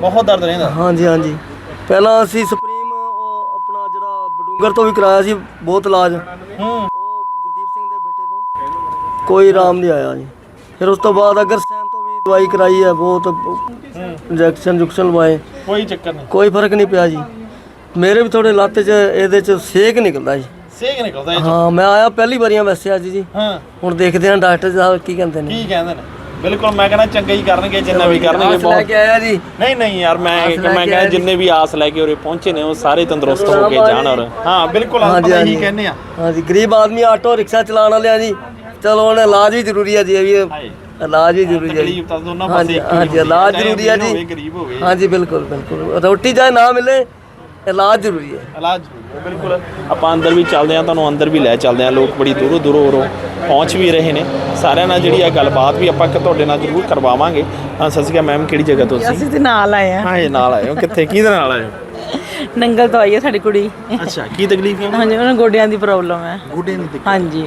ਬਹੁਤ ਦਰਦ ਰਹਿੰਦਾ? ਹਾਂਜੀ ਹਾਂਜੀ। ਪਹਿਲਾਂ ਅਸੀਂ ਸੁਪਰੀਮ ਉਹ ਆਪਣਾ ਜਿਹੜਾ ਬਡੂੰਗਰ ਤੋਂ ਵੀ ਕਰਾਇਆ ਸੀ ਬਹੁਤ ਇਲਾਜ। ਹੂੰ। ਉਹ ਗੁਰਦੀਪ ਸਿੰਘ ਦੇ ਬੇਟੇ ਤੋਂ। ਕੋਈ ਆਰਾਮ ਨਹੀਂ ਆਇਆ ਜੀ। ਫਿਰ ਉਸ ਤੋਂ ਬਾਅਦ ਅਗਰ ਸੈਨ ਤੋਂ ਵੀ ਦਵਾਈ ਕਰਾਈ ਹੈ ਬਹੁਤ ਇੰਜੈਕਸ਼ਨ ਜੁਕਸ਼ਨ ਲਵਾਏ। ਕੋਈ ਚੱਕਰ ਨਹੀਂ। ਕੋਈ ਫ਼ਰਕ ਨਹੀਂ ਪਿਆ ਜੀ। ਮੇਰੇ ਵੀ ਥੋੜੇ ਲੱਤ 'ਚ ਇਹਦੇ 'ਚ ਸੇਕ ਨਿਕਲਦਾ ਜੀ। ਸੇਕ ਨਿਕਲਦਾ ਇਹ 'ਚੋਂ। ਹਾਂ ਮੈਂ ਆਇਆ ਪਹਿਲੀ ਵਾਰੀਆਂ ਵੈਸੇ ਅੱਜ ਜੀ। ਹਾਂ। ਹੁਣ ਦੇਖਦੇ ਹਾਂ ਡਾਕਟਰ ਸਾਹਿਬ ਕੀ ਕਹਿੰਦੇ ਨੇ। ਕੀ ਕਹਿੰਦੇ ਨੇ। ਬਿਲਕੁਲ ਮੈਂ ਕਹਿੰਦਾ ਚੰਗਾ ਹੀ ਕਰਨਗੇ ਜਿੰਨਾ ਵੀ ਕਰਨਗੇ ਆਸ ਲੈ ਬਹੁਤ। ਕੇ ਆਇਆ ਜੀ। ਨਹੀਂ ਨਹੀਂ ਯਾਰ ਮੈਂ ਆਸ ਲੈ ਮੈਂ ਕੇ ਕਹਿੰਦਾ ਆਏ ਜੀ। ਜਿੰਨੇ ਵੀ ਆਸ ਲੈ ਕੇ ਉਰੇ ਪਹੁੰਚੇ ਨੇ ਉਹ ਸਾਰੇ ਤੰਦਰੁਸਤ ਹੋ ਕੇ ਜਾਣ ਔਰ ਹਾਂ ਬਿਲਕੁਲ ਆਪਾਂ ਹਾਂਜੀ, ਤਾਂ ਇਹੀ ਹਾਂਜੀ। ਕਹਿੰਦੇ ਆ ਹਾਂਜੀ ਗਰੀਬ ਆਦਮੀ ਆਟੋ ਰਿਕਸ਼ਾ ਚਲਾਉਣ ਵਾਲਿਆ ਜੀ ਚਲੋ ਹੁਣ ਇਲਾਜ ਵੀ ਜ਼ਰੂਰੀ ਹੈ ਜੀ ਇਹ ਵੀ ਹਾਏ ਇਲਾਜ ਵੀ ਜ਼ਰੂਰੀ ਹੈ ਜੀ। ਤਕਲੀਫ ਤਾਂ ਦੋਨਾਂ ਪਾਸੇ ਹਾਂਜੀ ਇੱਕ ਹੀ ਹਾਂਜੀ ਹੁੰਦੀ ਹੈ, ਇਲਾਜ ਚਾਹੇ ਜ਼ਰੂਰੀ ਹੈ ਅਮੀਰ ਹੋਵੇ, ਜੀ ਗਰੀਬ ਹੋਵੇ। ਹਾਂਜੀ ਬਿਲਕੁਲ ਬਿਲਕੁਲ। ਰੋਟੀ ਚਾਹੇ ਨਾ ਮਿਲੇ ਇਲਾਜ ਜ਼ਰੂਰੀ ਹੈ ਇਲਾਜ ਬਿਲਕੁਲ ਆਪਾਂ ਅੰਦਰ ਵੀ ਚੱਲਦੇ ਆ ਤੁਹਾਨੂੰ ਅੰਦਰ ਵੀ ਲੈ ਚੱਲਦੇ ਆ ਲੋਕ ਬੜੀ ਦੂਰੋਂ ਦੂਰੋਂ ਉਰੋਂ ਪਹੁੰਚ ਵੀ ਰਹੇ ਨੇ। ਸਾਰਿਆਂ ਨਾਲ ਜਿਹੜੀ ਆ ਗੱਲਬਾਤ ਵੀ ਆਪਾਂ ਇੱਕ ਤੁਹਾਡੇ ਨਾਲ ਜ਼ਰੂਰ ਕਰਵਾਵਾਂਗੇ। ਹਾਂ ਸਤਿ ਸ਼੍ਰੀ ਅਕਾਲ ਮੈਮ ਕਿਹੜੀ ਜਗ੍ਹਾ ਤੋਂ ਅਸੀਂ ਅਸੀਂ ਤੇ ਨਾਲ ਆਏ ਆ ਹਾਂ ਇਹ ਨਾਲ ਆਏ ਹੋ। ਕਿੱਥੇ ਕਿਹਦੇ ਨਾਲ ਆਏ ਹੋ? ਨੰਗਲ ਤੋਂ ਆਈ ਹੈ ਸਾਡੀ ਕੁੜੀ। ਅੱਛਾ ਕੀ ਤਕਲੀਫ ਹੈ? ਹਾਂਜੀ ਉਹਨਾਂ ਗੋਡਿਆਂ ਦੀ ਪ੍ਰੋਬਲਮ ਹੈ। ਗੋਡਿਆਂ ਦੀ ਦਿੱਕਤ। ਹਾਂਜੀ।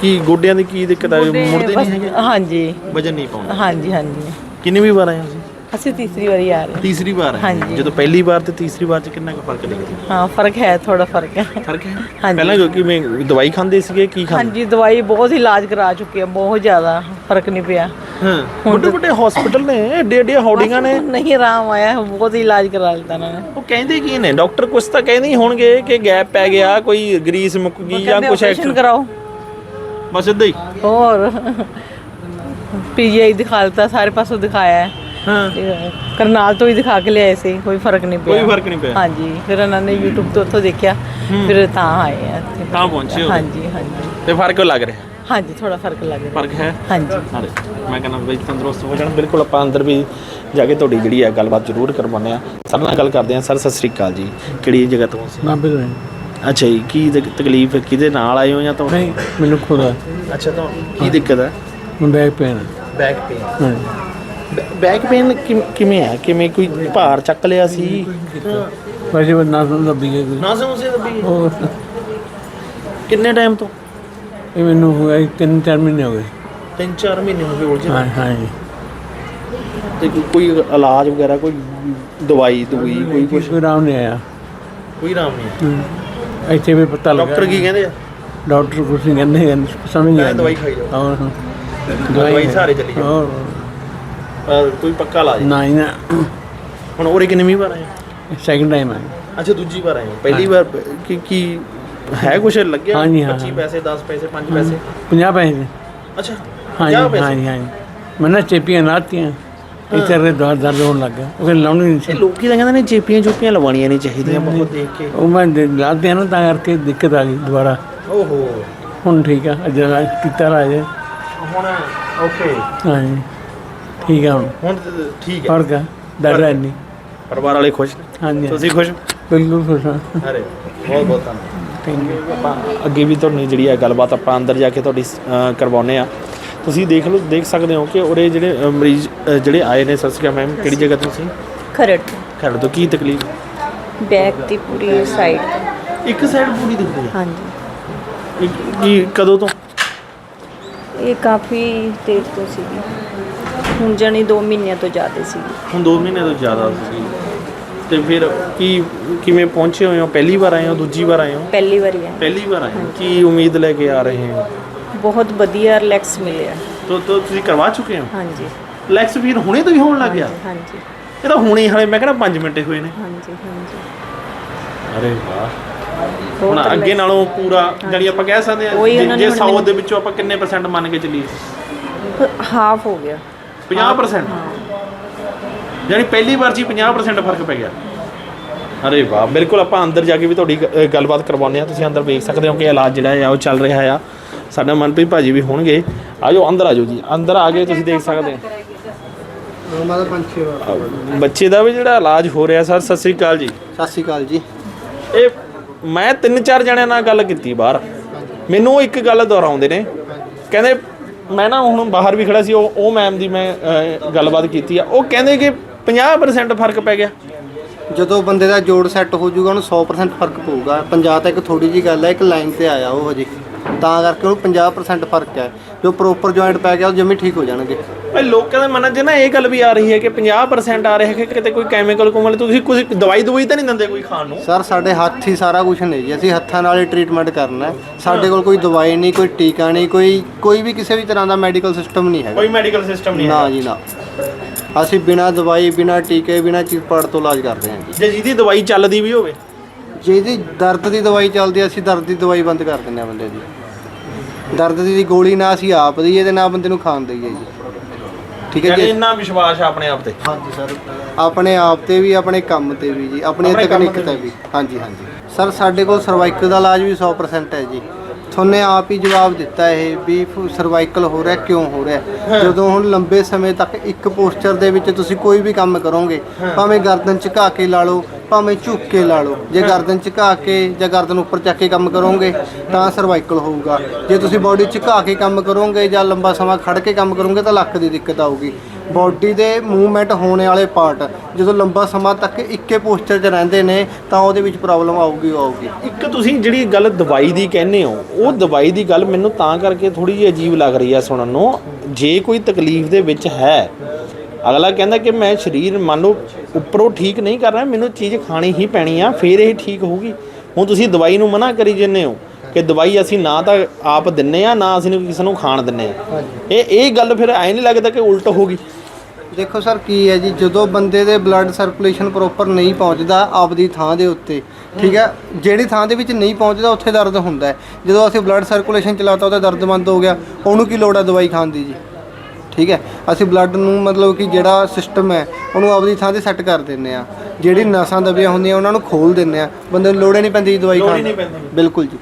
ਕੀ ਗੋਡਿਆਂ ਦੀ ਕੀ ਦਿੱਕਤ ਆ ਮੁੜਦੇ ਨਹੀਂ ਹੈਗੇ? ਹਾਂਜੀ। ਵਜਨ ਨਹੀਂ ਪਾਉਂਦੇ। ਹਾਂਜੀ ਹਾਂਜੀ। ਕਿੰਨੀ ਵੀ ਵਾਰ ਆਏ ਹੋ ਅਸੀਂ ਤੀਸਰੀ ਵਾਰੀ ਆ ਰਹੇ ਹਾਂ। ਤੀਸਰੀ ਵਾਰ ਹਾਂਜੀ। ਜਦੋਂ ਪਹਿਲੀ ਵਾਰ ਤੇ ਤੀਸਰੀ ਵਾਰ ਚ ਕਿੰਨਾ ਕੁ ਫ਼ਰਕ ਦਿਖਦਾ ਹਾਂ ਫ਼ਰਕ ਹੈ ਥੋੜਾ ਫ਼ਰਕ ਹੈ। ਫ਼ਰਕ ਹੈ? ਹਾਂਜੀ। ਪਹਿਲਾਂ ਕਿਉਂਕਿ ਮੈਂ ਦਵਾਈ ਖਾਂਦੇ ਸੀਗੇ ਕੀ ਖਾਂਦੇ? ਹਾਂਜੀ ਦਵਾਈ ਬਹੁਤ ਇਲਾਜ ਕਰਾ ਚੁੱਕੇ ਆ ਬਹੁਤ ਜ਼ਿਆਦਾ ਫ਼ਰਕ ਨਹੀਂ ਪਿਆ। ਹਾਂ ਵੱਡੇ ਵੱਡੇ ਹਸਪੀਟਲ ਨੇ ਏਡੇ ਏਡੇ ਹੌਡੀਆਂ ਨੇ। ਨਹੀਂ ਆਰਾਮ ਆਇਆ ਬਹੁਤ ਇਲਾਜ ਕਰਾ ਲਿੱਤਾ ਇਹਨਾਂ ਨੇ। ਉਹ ਕਹਿੰਦੇ ਕੀ ਨੇ? ਡਾਕਟਰ ਕੁਛ ਤਾਂ ਕਹਿੰਦੇ ਹੀ ਹੋਣਗੇ ਕਿ ਗੈਪ ਪੈ ਗਿਆ ਕੋਈ ਗਰੀਸ ਮੁੱਕ ਗਈ ਜਾਂ ਕੁਛ ਆਪਰੇਸ਼ਨ ਕਰਾਓ। ਬਸ ਇਦਾਂ ਹੀ। ਹੋਰ। ਪੀਜੀਆਈ ਦਿਖਾ ਲਿੱਤਾ ਸਾਰੇ ਪਾਸੋਂ ਦਿਖਾਇਆ ਹੈ। ਹਾਂ। ਤੇ ਕਰਨਾਲ ਤੋਂ ਹੀ ਦਿਖਾ ਕੇ ਲਿਆਏ ਸੀ ਕੋਈ ਫ਼ਰਕ ਨਹੀਂ ਪਿਆ। ਕੋਈ ਫ਼ਰਕ ਨਹੀਂ ਪਿਆ। ਹਾਂਜੀ ਫਿਰ ਇਹਨਾਂ ਨੇ YouTube ਤੋਂ ਉੱਥੋਂ ਦੇਖਿਆ ਫਿਰ ਤਾਂ ਆਏ ਆ ਇੱਥੇ। ਤਾਂ ਪਹੁੰਚੇ ਹੋ ਹਾਂਜੀ ਹਾਂਜੀ। ਤੇ ਫ਼ਰਕ ਲੱਗ ਰਿਹਾ? ਹਾਂਜੀ ਥੋੜਾ ਫ਼ਰਕ ਲੱਗ ਰਿਹਾ। ਫ਼ਰਕ ਹੈ? ਹਾਂਜੀ। ਅਰੇ ਮੈਂ ਕਹਿੰਦਾ ਬਈ ਤੰਦਰੁਸਤ ਹੋ ਜਾਣ। ਬਿਲਕੁਲ ਆਪਾਂ ਅੰਦਰ ਵੀ ਜਾ ਕੇ ਤੁਹਾਡੀ ਜਿਹੜੀ ਹੈ ਗੱਲਬਾਤ ਜ਼ਰੂਰ ਕਰਵਾਉਂਦੇ ਆ ਸਰ ਨਾਲ ਗੱਲ ਕਰਦੇ ਆ ਸਰ ਸਤਿ ਸ੍ਰੀ ਅਕਾਲ ਜੀ। ਕਿਹੜੀ ਜਗ੍ਹਾ ਤੋਂ ਸੀ ਨਾਭੇ ਤੋਂ ਅੱਛਾ ਜੀ ਕੀ ਤਕ- ਤਕਲੀਫ ਹੈ? ਕਿਹਦੇ ਨਾਲ ਆਏ ਹੋ ਜਾਂ ਤਾਂ ਨਹੀਂ ਮੈਨੂੰ ਖੁਦ ਆ ਅੱਛਾ ਤਾਂ ਕੀ ਦਿੱਕਤ ਹੈ? ਮੈਂ ਬੈਕ ਪੇਨ ਬੈਕ ਪੇਨ। ਹਾਂ ਬੈਕ ਪੇਨ ਕਿਵੇਂ ਹੈ? ਕਿਵੇਂ ਕੋਈ ਭਾਰ ਚੱਕ ਲਿਆ ਸੀ? ਵੈਸੇ ਉਹ ਨਾ ਸੁਣ ਲੱਭੀ ਗਈ ਕੋਈ। ਨਾ ਸਮਝੇ ਲੱਭੀ ਉਹ ਕਿੰਨੇ ਟਾਈਮ ਤੋਂ? ਇਹ ਮੈਨੂੰ ਹੋ ਗਿਆ ਤਿੰਨ ਚਾਰ ਮਹੀਨੇ ਹੋ ਗਏ। 3-4 ਮਹੀਨੇ ਹੋ ਗਏ ਉਲਝੇ ਹਾਂ ਹਾਂ ਜੀ। ਤੇ ਕੋਈ- ਕੋਈ ਇਲਾਜ ਵਗੈਰਾ ਕੋਈ ਦਵਾਈ ਦਵਾਈ ਕੋਈ ਕੁਛ? ਕੋਈ ਆਰਾਮ ਨਹੀਂ ਆਇਆ। ਕੋਈ ਆਰਾਮ ਨਹੀਂ ਹੂੰ। ਇੱਥੇ ਵੀ ਪਤਾ ਲੱਗਾ ਡਾਕਟਰ ਕੀ ਕਹਿੰਦੇ ਆ? ਡਾਕਟਰ ਕੁਝ ਨਹੀਂ ਕਹਿੰਦੇ ਹਨ, ਸਮਝ ਨਹੀਂ ਕਹਿੰਦੇ ਆਈ ਦਵਾਈ ਖਾਈ ਜਾਓ। ਹੋਰ ਹਾਂ। ਦਵਾਈ ਸਹਾਰੇ ਚੱਲੀ ਜਾਓ। ਹੋਰ। ਅਹ ਕੋਈ ਪੱਕਾ ਇਲਾਜ ਨਹੀਂ। ਨਾ ਹੀ ਨਾ। ਹੁਣ ਉਰੇ ਕਿੰਨੀ ਵਾਰ ਆਏ ਹੋ? ਸੈਕਿੰਡ ਟਾਈਮ ਆ ਅੱਛਾ ਦੂਜੀ ਵਾਰ ਆਏ ਹੋ। ਪਹਿਲੀ ਵਾਰ ਕੀ ਕੀ ਹੈ ਕੁਛ ਲੱਗਿਆ? ਹਾਂਜੀ, ਹਾਂ, 25 ਹਾਂ। ਪੈਸੇ 10 ਪੈਸੇ 5 ਪੈਸੇ? 50 ਪੈਸੇ। ਦੇ ਅੱਛਾ ਹਾਂਜੀ 50 ਪੈਸੇ? ਹਾਂਜੀ ਹਾਂਜੀ। ਮੈਂ ਨਾ ਚੇਪੀਆਂ ਲਾਤੀਆਂ। ਇੱਥੇ ਰੇ ਦਰਦ ਦਰਦ ਹੋਣ ਲੱਗਾ ਉਹ ਲਾਉਣੀ ਨਹੀਂ ਇਹ ਸੀ ਲੋਕੀ ਤਾਂ ਕਹਿੰਦੇ ਨੇ ਜੇਪੀਆਂ ਜੂਪੀਆਂ ਲਵਾਉਣੀਆਂ ਨਹੀਂ ਚਾਹੀਦੀਆਂ ਬਹੁਤ ਦੇਖ ਕੇ। ਉਹ ਮੈਂ ਲਾਦਿਆਂ ਨਾ ਤਾਂ ਕਰਕੇ ਦਿੱਕਤ ਆ ਗਈ ਦੁਬਾਰਾ। ਓਹੋ। ਹੁਣ ਠੀਕ ਆ ਅੱਜ ਰਾਜ ਕੀਤਾ ਰਾਜ। ਹੁਣ ਓਕੇ। ਹਾਂਜੀ। ਠੀਕ ਆ ਹੁਣ। ਹੁਣ ਤਾਂ ਠੀਕ ਹੈ ਫ਼ਰਕ ਆ ਡਰ ਹੈ ਨਹੀਂ। ਪਰਿਵਾਰ ਵਾਲੇ ਖੁਸ਼ ਨੇ? ਹਾਂਜੀ। ਤੁਸੀਂ ਖੁਸ਼? ਹੋ? ਬਿਲਕੁਲ ਖੁਸ਼ ਹਾਂ। ਅਰੇ ਬਹੁਤ ਬਹੁਤ ਧੰਨਵਾਦ। ਥੈਂਕ ਯੂ ਆਪਾਂ ਅੱਗੇ ਵੀ ਤੁਹਾਨੂੰ ਜਿਹੜੀ ਹੈ ਗੱਲਬਾਤ ਆਪਾਂ ਅੰਦਰ ਜਾ ਕੇ ਤੁਹਾਡੀ ਅਹ, ਕਰਵਾਉਂਦੇ ਆ ਤੁਸੀਂ ਦੇਖ ਲਓ ਦੇਖ ਸਕਦੇ ਹੋ ਕਿ ਉਹਦੇ ਜਿਹੜੇ ਅਹ, ਮਰੀਜ਼ ਅਹ, ਜਿਹੜੇ ਆਏ ਨੇ ਸਤਿ ਸ਼੍ਰੀ ਅਕਾਲ ਮੈਮ। ਕਿਹੜੀ ਜਗ੍ਹਾ ਤੋਂ ਸੀ ਖਰੜ ਖੜ ਤੋਂ। ਕੀ ਤਕਲੀਫ? ਬੈਕ ਦੀ ਪੂਰੀ ਸਾਈਡ ਇੱਕ ਸਾਈਡ ਪੂਰੀ ਦੁਖਦੀ ਹੈ? ਹਾਂਜੀ। ਇੱਕ- ਕੀ ਕਦੋਂ ਤੋਂ? ਇਹ ਕਾਫੀ ਦੇਰ ਤੋਂ ਸੀਗੀ। ਹੁਣ ਜਾਣੀ 2 ਮਹੀਨਿਆਂ ਤੋਂ ਜ਼ਿਆਦਾ ਸੀਗੀ ਹੁਣ 2 ਮਹੀਨੇ ਤੋਂ ਜ਼ਿਆਦਾ ਸੀ। ਤੇ ਫਿਰ ਕੀ ਕਿਵੇਂ ਪਹੁੰਚੇ ਹੋਏ ਹੋ? ਪਹਿਲੀ ਵਾਰ ਆਏ ਹੋ? ਦੂਜੀ ਵਾਰ ਆਏ ਹੋ? ਪਹਿਲੀ ਵਾਰੀ ਹੈ ਪਹਿਲੀ ਵਾਰ ਆਏ ਹੋ? ਕੀ ਉਮੀਦ ਲੈ ਕੇ ਆ ਰਹੇ ਹੋ? ਬਹੁਤ ਵਧੀਆ ਰਿਲੈਕਸ ਮਿਲਿਆ। ਤੋ ਤੋ ਤੁਸੀਂ ਕਰਵਾ ਚੁੱਕੇ ਹੋ? ਹਾਂਜੀ। ਲੈਕਸ ਵੀਰ ਹੁਣੇ ਤੋਂ ਹੀ ਹੋਣ ਲੱਗ ਗਿਆ। ਹਾਂਜੀ ਇਹ ਤਾਂ ਹੁਣੇ ਹੀ ਹਲੇ ਮੈਂ ਕਹਿੰਦਾ 5 ਮਿੰਟ ਹੀ ਹੋਏ ਨੇ। ਹਾਂਜੀ ਹਾਂਜੀ। ਅਰੇ ਵਾਹ। ਬਹੁਤ ਹੁਣ ਅੱਗੇ ਨਾਲੋਂ ਪੂਰਾ ਜਾਨੀ ਆਪਾਂ ਕਹਿ ਸਕਦੇ ਉਹੀ ਹਾਂ ਉਹਨਾਂ ਜੇ ਨੇ ਹੁਣ 100 ਮੈਨੂੰ- ਦੇ ਵਿੱਚੋਂ ਆਪਾਂ ਕਿੰਨੇ ਪਰਸੈਂਟ ਮੰਨ ਕੇ ਚੱਲੀਏ? ਹਾਫ ਹੋ ਗਿਆ। 50% ਯਾਨੀ ਪਹਿਲੀ ਵਾਰ ਜੀ 50% ਫ਼ਰਕ ਪੈ ਗਿਆ। ਅਰੇ ਵਾਹ ਬਿਲਕੁਲ ਆਪਾਂ ਅੰਦਰ ਜਾ ਕੇ ਵੀ ਤੁਹਾਡੀ ਅ, ਗੱਲਬਾਤ ਕਰਵਾਉਂਦੇ ਆ ਤੁਸੀਂ ਅੰਦਰ ਵੇਖ ਸਕਦੇ ਹੋ ਕਿ ਇਲਾਜ ਜਿਹੜਾ ਆ ਉਹ ਚੱਲ ਰਿਹਾ ਆ। ਸਾਡਾ ਮਨਪ੍ਰੀਤ ਭਾਜੀ ਵੀ ਹੋਣਗੇ। ਆਜੋ ਅੰਦਰ ਆਜੋ ਜੀ। ਅੰਦਰ ਆ ਕੇ ਤੁਸੀਂ ਦੇਖ ਸਕਦੇ ਹੋ। ਮਾਦਾ ਬੱਚੇ ਦਾ ਵੀ ਜਿਹੜਾ ਇਲਾਜ ਹੋ ਰਿਹਾ ਸਰ ਸਤਿ ਸ੍ਰੀ ਅਕਾਲ ਜੀ। ਸਤਿ ਸ਼੍ਰੀ ਅਕਾਲ ਜੀ। ਇਹ ਮੈਂ ਤਿੰਨ ਚਾਰ ਜਣਿਆਂ ਨਾਲ ਗੱਲ ਕੀਤੀ ਬਾਹਰ। ਮੈਨੂੰ ਉਹ ਇੱਕ ਗੱਲ ਦੁਹਰਾਉਂਦੇ ਨੇ। ਕਹਿੰਦੇ ਮੈਂ ਨਾ ਹੁਣ ਬਾਹਰ ਵੀ ਖੜਾ ਸੀ ਉਹ ਉਹ ਮੈਮ ਦੀ ਮੈਂ ਅਹ, ਗੱਲਬਾਤ ਕੀਤੀ ਆ। ਉਹ ਕਹਿੰਦੇ ਕਿ 50% ਫ਼ਰਕ ਪੈ ਗਿਆ। ਜਦੋਂ ਬੰਦੇ ਦਾ ਜੋੜ ਸੈੱਟ ਹੋ ਜਾਊਗਾ ਉਹਨੂੰ 100% ਫ਼ਰਕ ਪਊਗਾ। 50 ਤਾਂ ਇੱਕ ਥੋੜੀ ਜੀ ਗੱਲ ਹੈ ਇੱਕ ਲਾਈਨ ਤੇ ਆਇਆ ਉਹ ਹਜੇ। ਤਾਂ ਕਰਕੇ ਉਹਨੂੰ 50% ਫ਼ਰਕ ਹੈ। ਜੋ ਪ੍ਰੋਪਰ ਜੁਆਇੰਟ ਪੈ ਗਿਆ ਉਹ ਜਮੀ ਠੀਕ ਹੋ ਜਾਣਗੇ। ਇਹ ਲੋਕਾਂ ਦੇ ਮਨਾਂ 'ਚ ਨਾ ਇਹ ਗੱਲ ਵੀ ਆ ਰਹੀ ਹੈ ਕਿ 50% ਆ ਰਿਹਾ ਹੈ ਕਿ ਕਿਤੇ ਕੋਈ ਕੈਮੀਕਲ ਕੁਮਲ ਤੁਸੀਂ ਕੁਝ ਦਵਾਈ ਦਵਾਈ ਤਾਂ ਨਹੀਂ ਦਿੰਦੇ ਕੋਈ ਖਾਣ ਨੂੰ? ਸਰ ਸਾਡੇ ਹੱਥ ਹੀ ਸਾਰਾ ਕੁਝ ਨੇ ਜੀ। ਅਸੀਂ ਹੱਥਾਂ ਨਾਲ ਹੀ ਟ੍ਰੀਟਮੈਂਟ ਕਰਨਾ ਹੈ। ਸਾਡੇ ਕੋਲ ਕੋਈ ਦਵਾਈ ਨਹੀਂ ਕੋਈ ਟੀਕਾ ਨਹੀਂ ਕੋਈ ਕੋਈ ਵੀ ਕਿਸੇ ਵੀ ਤਰ੍ਹਾਂ ਦਾ ਮੈਡੀਕਲ ਸਿਸਟਮ ਨਹੀਂ ਹੈਗਾ। ਕੋਈ ਮੈਡੀਕਲ ਸਿਸਟਮ ਨਹੀਂ ਨਾ ਹੈ ਜੀ ਨਾ। ਅਸੀਂ ਬਿਨਾ ਦਵਾਈ ਬਿਨਾ ਟੀਕੇ ਬਿਨਾ ਚੀਪੜ ਤੋਂ ਇਲਾਜ ਕਰਦੇ ਹਾਂ ਜੀ। ਜੇ ਜਿਹਦੀ ਦਵਾਈ ਚੱਲਦੀ ਵੀ ਹੋਵੇ। ਜਿਹਦੀ ਦਰਦ ਦੀ ਦਵਾਈ ਚੱਲਦੀ ਅਸੀਂ ਦਰਦ ਦੀ ਦਵਾਈ ਬੰਦ ਕਰ ਦਿੰਦੇ ਹਾਂ ਬੰਦੇ ਦੀ। ਦਰਦ ਦੀ ਗੋਲੀ ਨਾ ਅਸੀਂ ਆਪ ਦਈਏ ਤੇ ਨਾ ਬੰਦੇ ਨੂੰ ਖਾਣ ਦਈਏ ਜੀ। ਠੀਕ ਹੈ ਜੀ। ਇੰਨਾ ਵਿਸ਼ਵਾਸ ਆ ਆਪਣੇ ਆਪ ਤੇ? ਹਾਂਜੀ ਸਰ। ਆਪਣੇ ਆਪ ਤੇ ਵੀ ਆਪਣੇ ਕੰਮ ਤੇ ਵੀ ਜੀ ਆਪਣੀ ਆਪਣੇ ਕੰਮ ਤਕਨੀਕ ਤੇ ਤੇ ਵੀ। ਹਾਂਜੀ ਹਾਂਜੀ। ਸਰ ਸਾਡੇ ਕੋਲ ਸਰਵਾਈਕਲ ਦਾ ਇਲਾਜ ਵੀ 100% ਹੈ ਜੀ। ਤੁਹਾਨੂੰ ਆਪ ਹੀ ਜਵਾਬ ਦਿੱਤਾ ਇਹ ਵੀ ਸਰਵਾਈਕਲ ਹੋ ਰਿਹਾ ਕਿਉਂ ਹੋ ਰਿਹਾ? ਜਦੋਂ ਹੁਣ ਲੰਬੇ ਸਮੇਂ ਤੱਕ ਇੱਕ ਪੋਸਚਰ ਦੇ ਵਿੱਚ ਤੁਸੀਂ ਕੋਈ ਵੀ ਕੰਮ ਕਰੋਗੇ ਭਾਵੇਂ ਗਰਦਨ ਝੁਕਾ ਕੇ ਲਾ ਲਓ ਭਾਵੇਂ ਝੁੱਕ ਕੇ ਲਾ ਲਓ ਜੇ ਗਰਦਨ ਝੁਕਾ ਕੇ ਜਾਂ ਗਰਦਨ ਉੱਪਰ ਚੱਕ ਕੇ ਕੰਮ ਕਰੋਗੇ ਤਾਂ ਸਰਵਾਈਕਲ ਹੋਊਗਾ। ਜੇ ਤੁਸੀਂ ਬਾਡੀ ਝੁਕਾ ਕੇ ਕੰਮ ਕਰੋਗੇ ਜਾਂ ਲੰਬਾ ਸਮਾਂ ਖੜ ਕੇ ਕੰਮ ਕਰੋਗੇ ਤਾਂ ਲੱਕ ਦੀ ਦਿੱਕਤ ਆਊਗੀ। ਬਾਡੀ ਦੇ ਮੂਵਮੈਂਟ ਹੋਣੇ ਵਾਲੇ ਪਾਰਟ ਜਦੋਂ ਲੰਬਾ ਸਮਾਂ ਤੱਕ ਇੱਕੇ ਪੋਸਚਰ 'ਚ ਰਹਿੰਦੇ ਨੇ ਤਾਂ ਉਹਦੇ ਵਿੱਚ ਪ੍ਰੋਬਲਮ ਆਊਗੀ ਆਊਗੀ। ਇੱਕ ਤੁਸੀਂ ਜਿਹੜੀ ਗੱਲ ਦਵਾਈ ਦੀ ਕਹਿੰਦੇ ਹੋ ਉਹ ਦਵਾਈ ਦੀ ਗੱਲ ਮੈਨੂੰ ਤਾਂ ਕਰਕੇ ਥੋੜੀ ਜਿਹੀ ਅਜੀਬ ਲੱਗ ਰਹੀ ਆ ਸੁਣਨ ਨੂੰ। ਜੇ ਕੋਈ ਤਕਲੀਫ ਦੇ ਵਿੱਚ ਹੈ ਅਗਲਾ ਕਹਿੰਦਾ ਕਿ ਮੈਂ ਸਰੀਰ ਮੰਨ ਲਓ ਉੱਪਰੋਂ ਠੀਕ ਨਹੀਂ ਕਰ ਰਿਹਾ ਮੈਨੂੰ ਚੀਜ਼ ਖਾਣੀ ਹੀ ਪੈਣੀ ਆ ਫਿਰ ਇਹ ਠੀਕ ਹੋਊਗੀ। ਹੁਣ ਤੁਸੀਂ ਦਵਾਈ ਨੂੰ ਮਨਾ ਕਰੀ ਜੰਨੇ ਹੋ ਕਿ ਦਵਾਈ ਅਸੀਂ ਨਾ ਤਾਂ ਆਪ ਦਿੰਨੇ ਆ ਨਾ ਅਸੀਂ ਕਿਸੇ ਨੂੰ ਖਾਣ ਦਿੰਨੇ ਆ। ਇਹ ਇਹ ਗੱਲ ਫਿਰ ਐ ਨਹੀਂ ਲੱਗਦਾ ਕਿ ਉਲਟ ਹੋਗੀ ਦੇਖੋ ਸਰ ਕੀ ਹੈ ਜੀ ਜਦੋਂ ਬੰਦੇ ਦੇ ਬਲੱਡ ਸਰਕੂਲੇਸ਼ਨ ਪ੍ਰੋਪਰ ਨਹੀਂ ਪਹੁੰਚਦਾ ਆਪਦੀ ਥਾਂ ਦੇ ਉੱਤੇ ਠੀਕ ਹੈ? ਜਿਹੜੀ ਥਾਂ ਦੇ ਵਿੱਚ ਨਹੀਂ ਪਹੁੰਚਦਾ ਉੱਥੇ ਦਰਦ ਹੁੰਦਾ ਹੈ। ਜਦੋਂ ਅਸੀਂ ਬਲੱਡ ਸਰਕੂਲੇਸ਼ਨ ਚਲਾਤਾ ਉਹਦਾ ਦਰਦ ਬੰਦ ਹੋ ਗਿਆ ਉਹਨੂੰ ਕੀ ਲੋੜ ਹੈ ਦਵਾਈ ਖਾਣ ਦੀ ਜੀ? ਠੀਕ ਹੈ? ਅਸੀਂ ਬਲੱਡ ਨੂੰ ਮਤਲਬ ਕਿ ਜਿਹੜਾ ਸਿਸਟਮ ਹੈ ਉਹਨੂੰ ਆਪਦੀ ਥਾਂ ਤੇ ਸੈੱਟ ਕਰ ਦਿੰਨੇ ਆ ਜਿਹੜੀ ਨਸਾਂ ਦਬੀਆਂ ਹੁੰਦੀਆਂ ਉਹਨਾਂ ਨੂੰ ਖੋਲ ਦਿੰਨੇ ਆ ਬੰਦੇ ਨੂੰ ਲੋੜ ਹੀ ਨਹੀਂ ਪੈਂਦੀ ਜੀ ਦਵਾਈ ਲੋੜ ਹੀ ਖਾਣ ਨਹੀਂ ਦੀ ਪੈਂਦੀ। ਬਿਲਕੁਲ ਜੀ।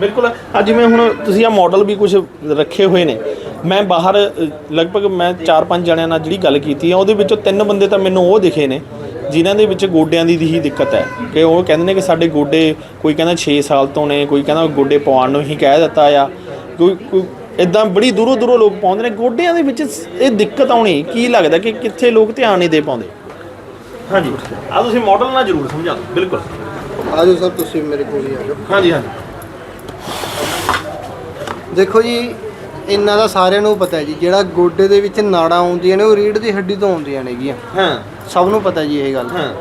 ਬਿਲਕੁਲ। ਆ ਜਿਵੇਂ ਹੁਣ ਤੁਸੀਂ ਆ ਮਾਡਲ ਵੀ ਕੁਝ ਰੱਖੇ ਹੋਏ ਨੇ ਮੈਂ ਬਾਹਰ ਅ, ਲਗਭਗ ਮੈਂ 4-5 ਜਣਿਆਂ ਨਾਲ ਜਿਹੜੀ ਗੱਲ ਕੀਤੀ ਆ ਉਹਦੇ ਵਿੱਚੋਂ ਤਿੰਨ ਬੰਦੇ ਤਾਂ ਮੈਨੂੰ ਉਹ ਦਿਖੇ ਨੇ ਜਿਨ੍ਹਾਂ ਦੇ ਵਿੱਚ ਗੋਡਿਆਂ ਦੀ ਹੀ ਦਿੱਕਤ ਹੈ। ਕਿ ਉਹ ਕਹਿੰਦੇ ਨੇ ਕਿ ਸਾਡੇ ਗੋਡੇ ਕੋਈ ਕਹਿੰਦਾ 6 ਸਾਲ ਤੋਂ ਨੇ ਕੋਈ ਕਹਿੰਦਾ ਗੋਡੇ ਪਵਾਉਣ ਨੂੰ ਹੀ ਕਹਿ ਦਿੱਤਾ ਆ। ਕੋਈ ਕੋਈ ਇਦਾਂ ਬੜੀ ਦੂਰੋਂ ਦੂਰੋਂ ਲੋਕ ਪਾਉਂਦੇ ਨੇ ਗੋਡਿਆਂ ਦੇ ਵਿੱਚ ਇਹ ਦਿੱਕਤ ਆਉਣੀ ਕੀ ਲੱਗਦਾ ਕਿ ਕਿੱਥੇ ਲੋਕ ਧਿਆਨ ਨਹੀਂ ਦੇ ਪਾਉਂਦੇ? ਹਾਂਜੀ। ਆ ਤੁਸੀਂ ਮਾਡਲ ਨਾਲ ਜ਼ਰੂਰ ਸਮਝਾ ਦਿਓ ਬਿਲਕੁਲ। ਆ ਜਾਓ ਸਰ ਤੁਸੀਂ ਮੇਰੇ ਕੋਲ ਹੀ ਆ ਜਾਓ। ਹਾਂਜੀ ਹਾਂਜੀ। ਦੇਖੋ ਜੀ ਇਹਨਾਂ ਦਾ ਸਾਰਿਆਂ ਨੂੰ ਪਤਾ ਹੈ ਜੀ ਜਿਹੜਾ ਗੋਡੇ ਦੇ ਵਿੱਚ ਨਾੜਾਂ ਆਉਂਦੀਆਂ ਨੇ ਉਹ ਰੀੜ ਦੀ ਹੱਡੀ ਤੋਂ ਆਉਂਦੀਆਂ ਨੇਗੀਆਂ। ਹਾਂ। ਸਭ ਨੂੰ ਪਤਾ ਜੀ ਇਹ ਗੱਲ। ਹਾਂ।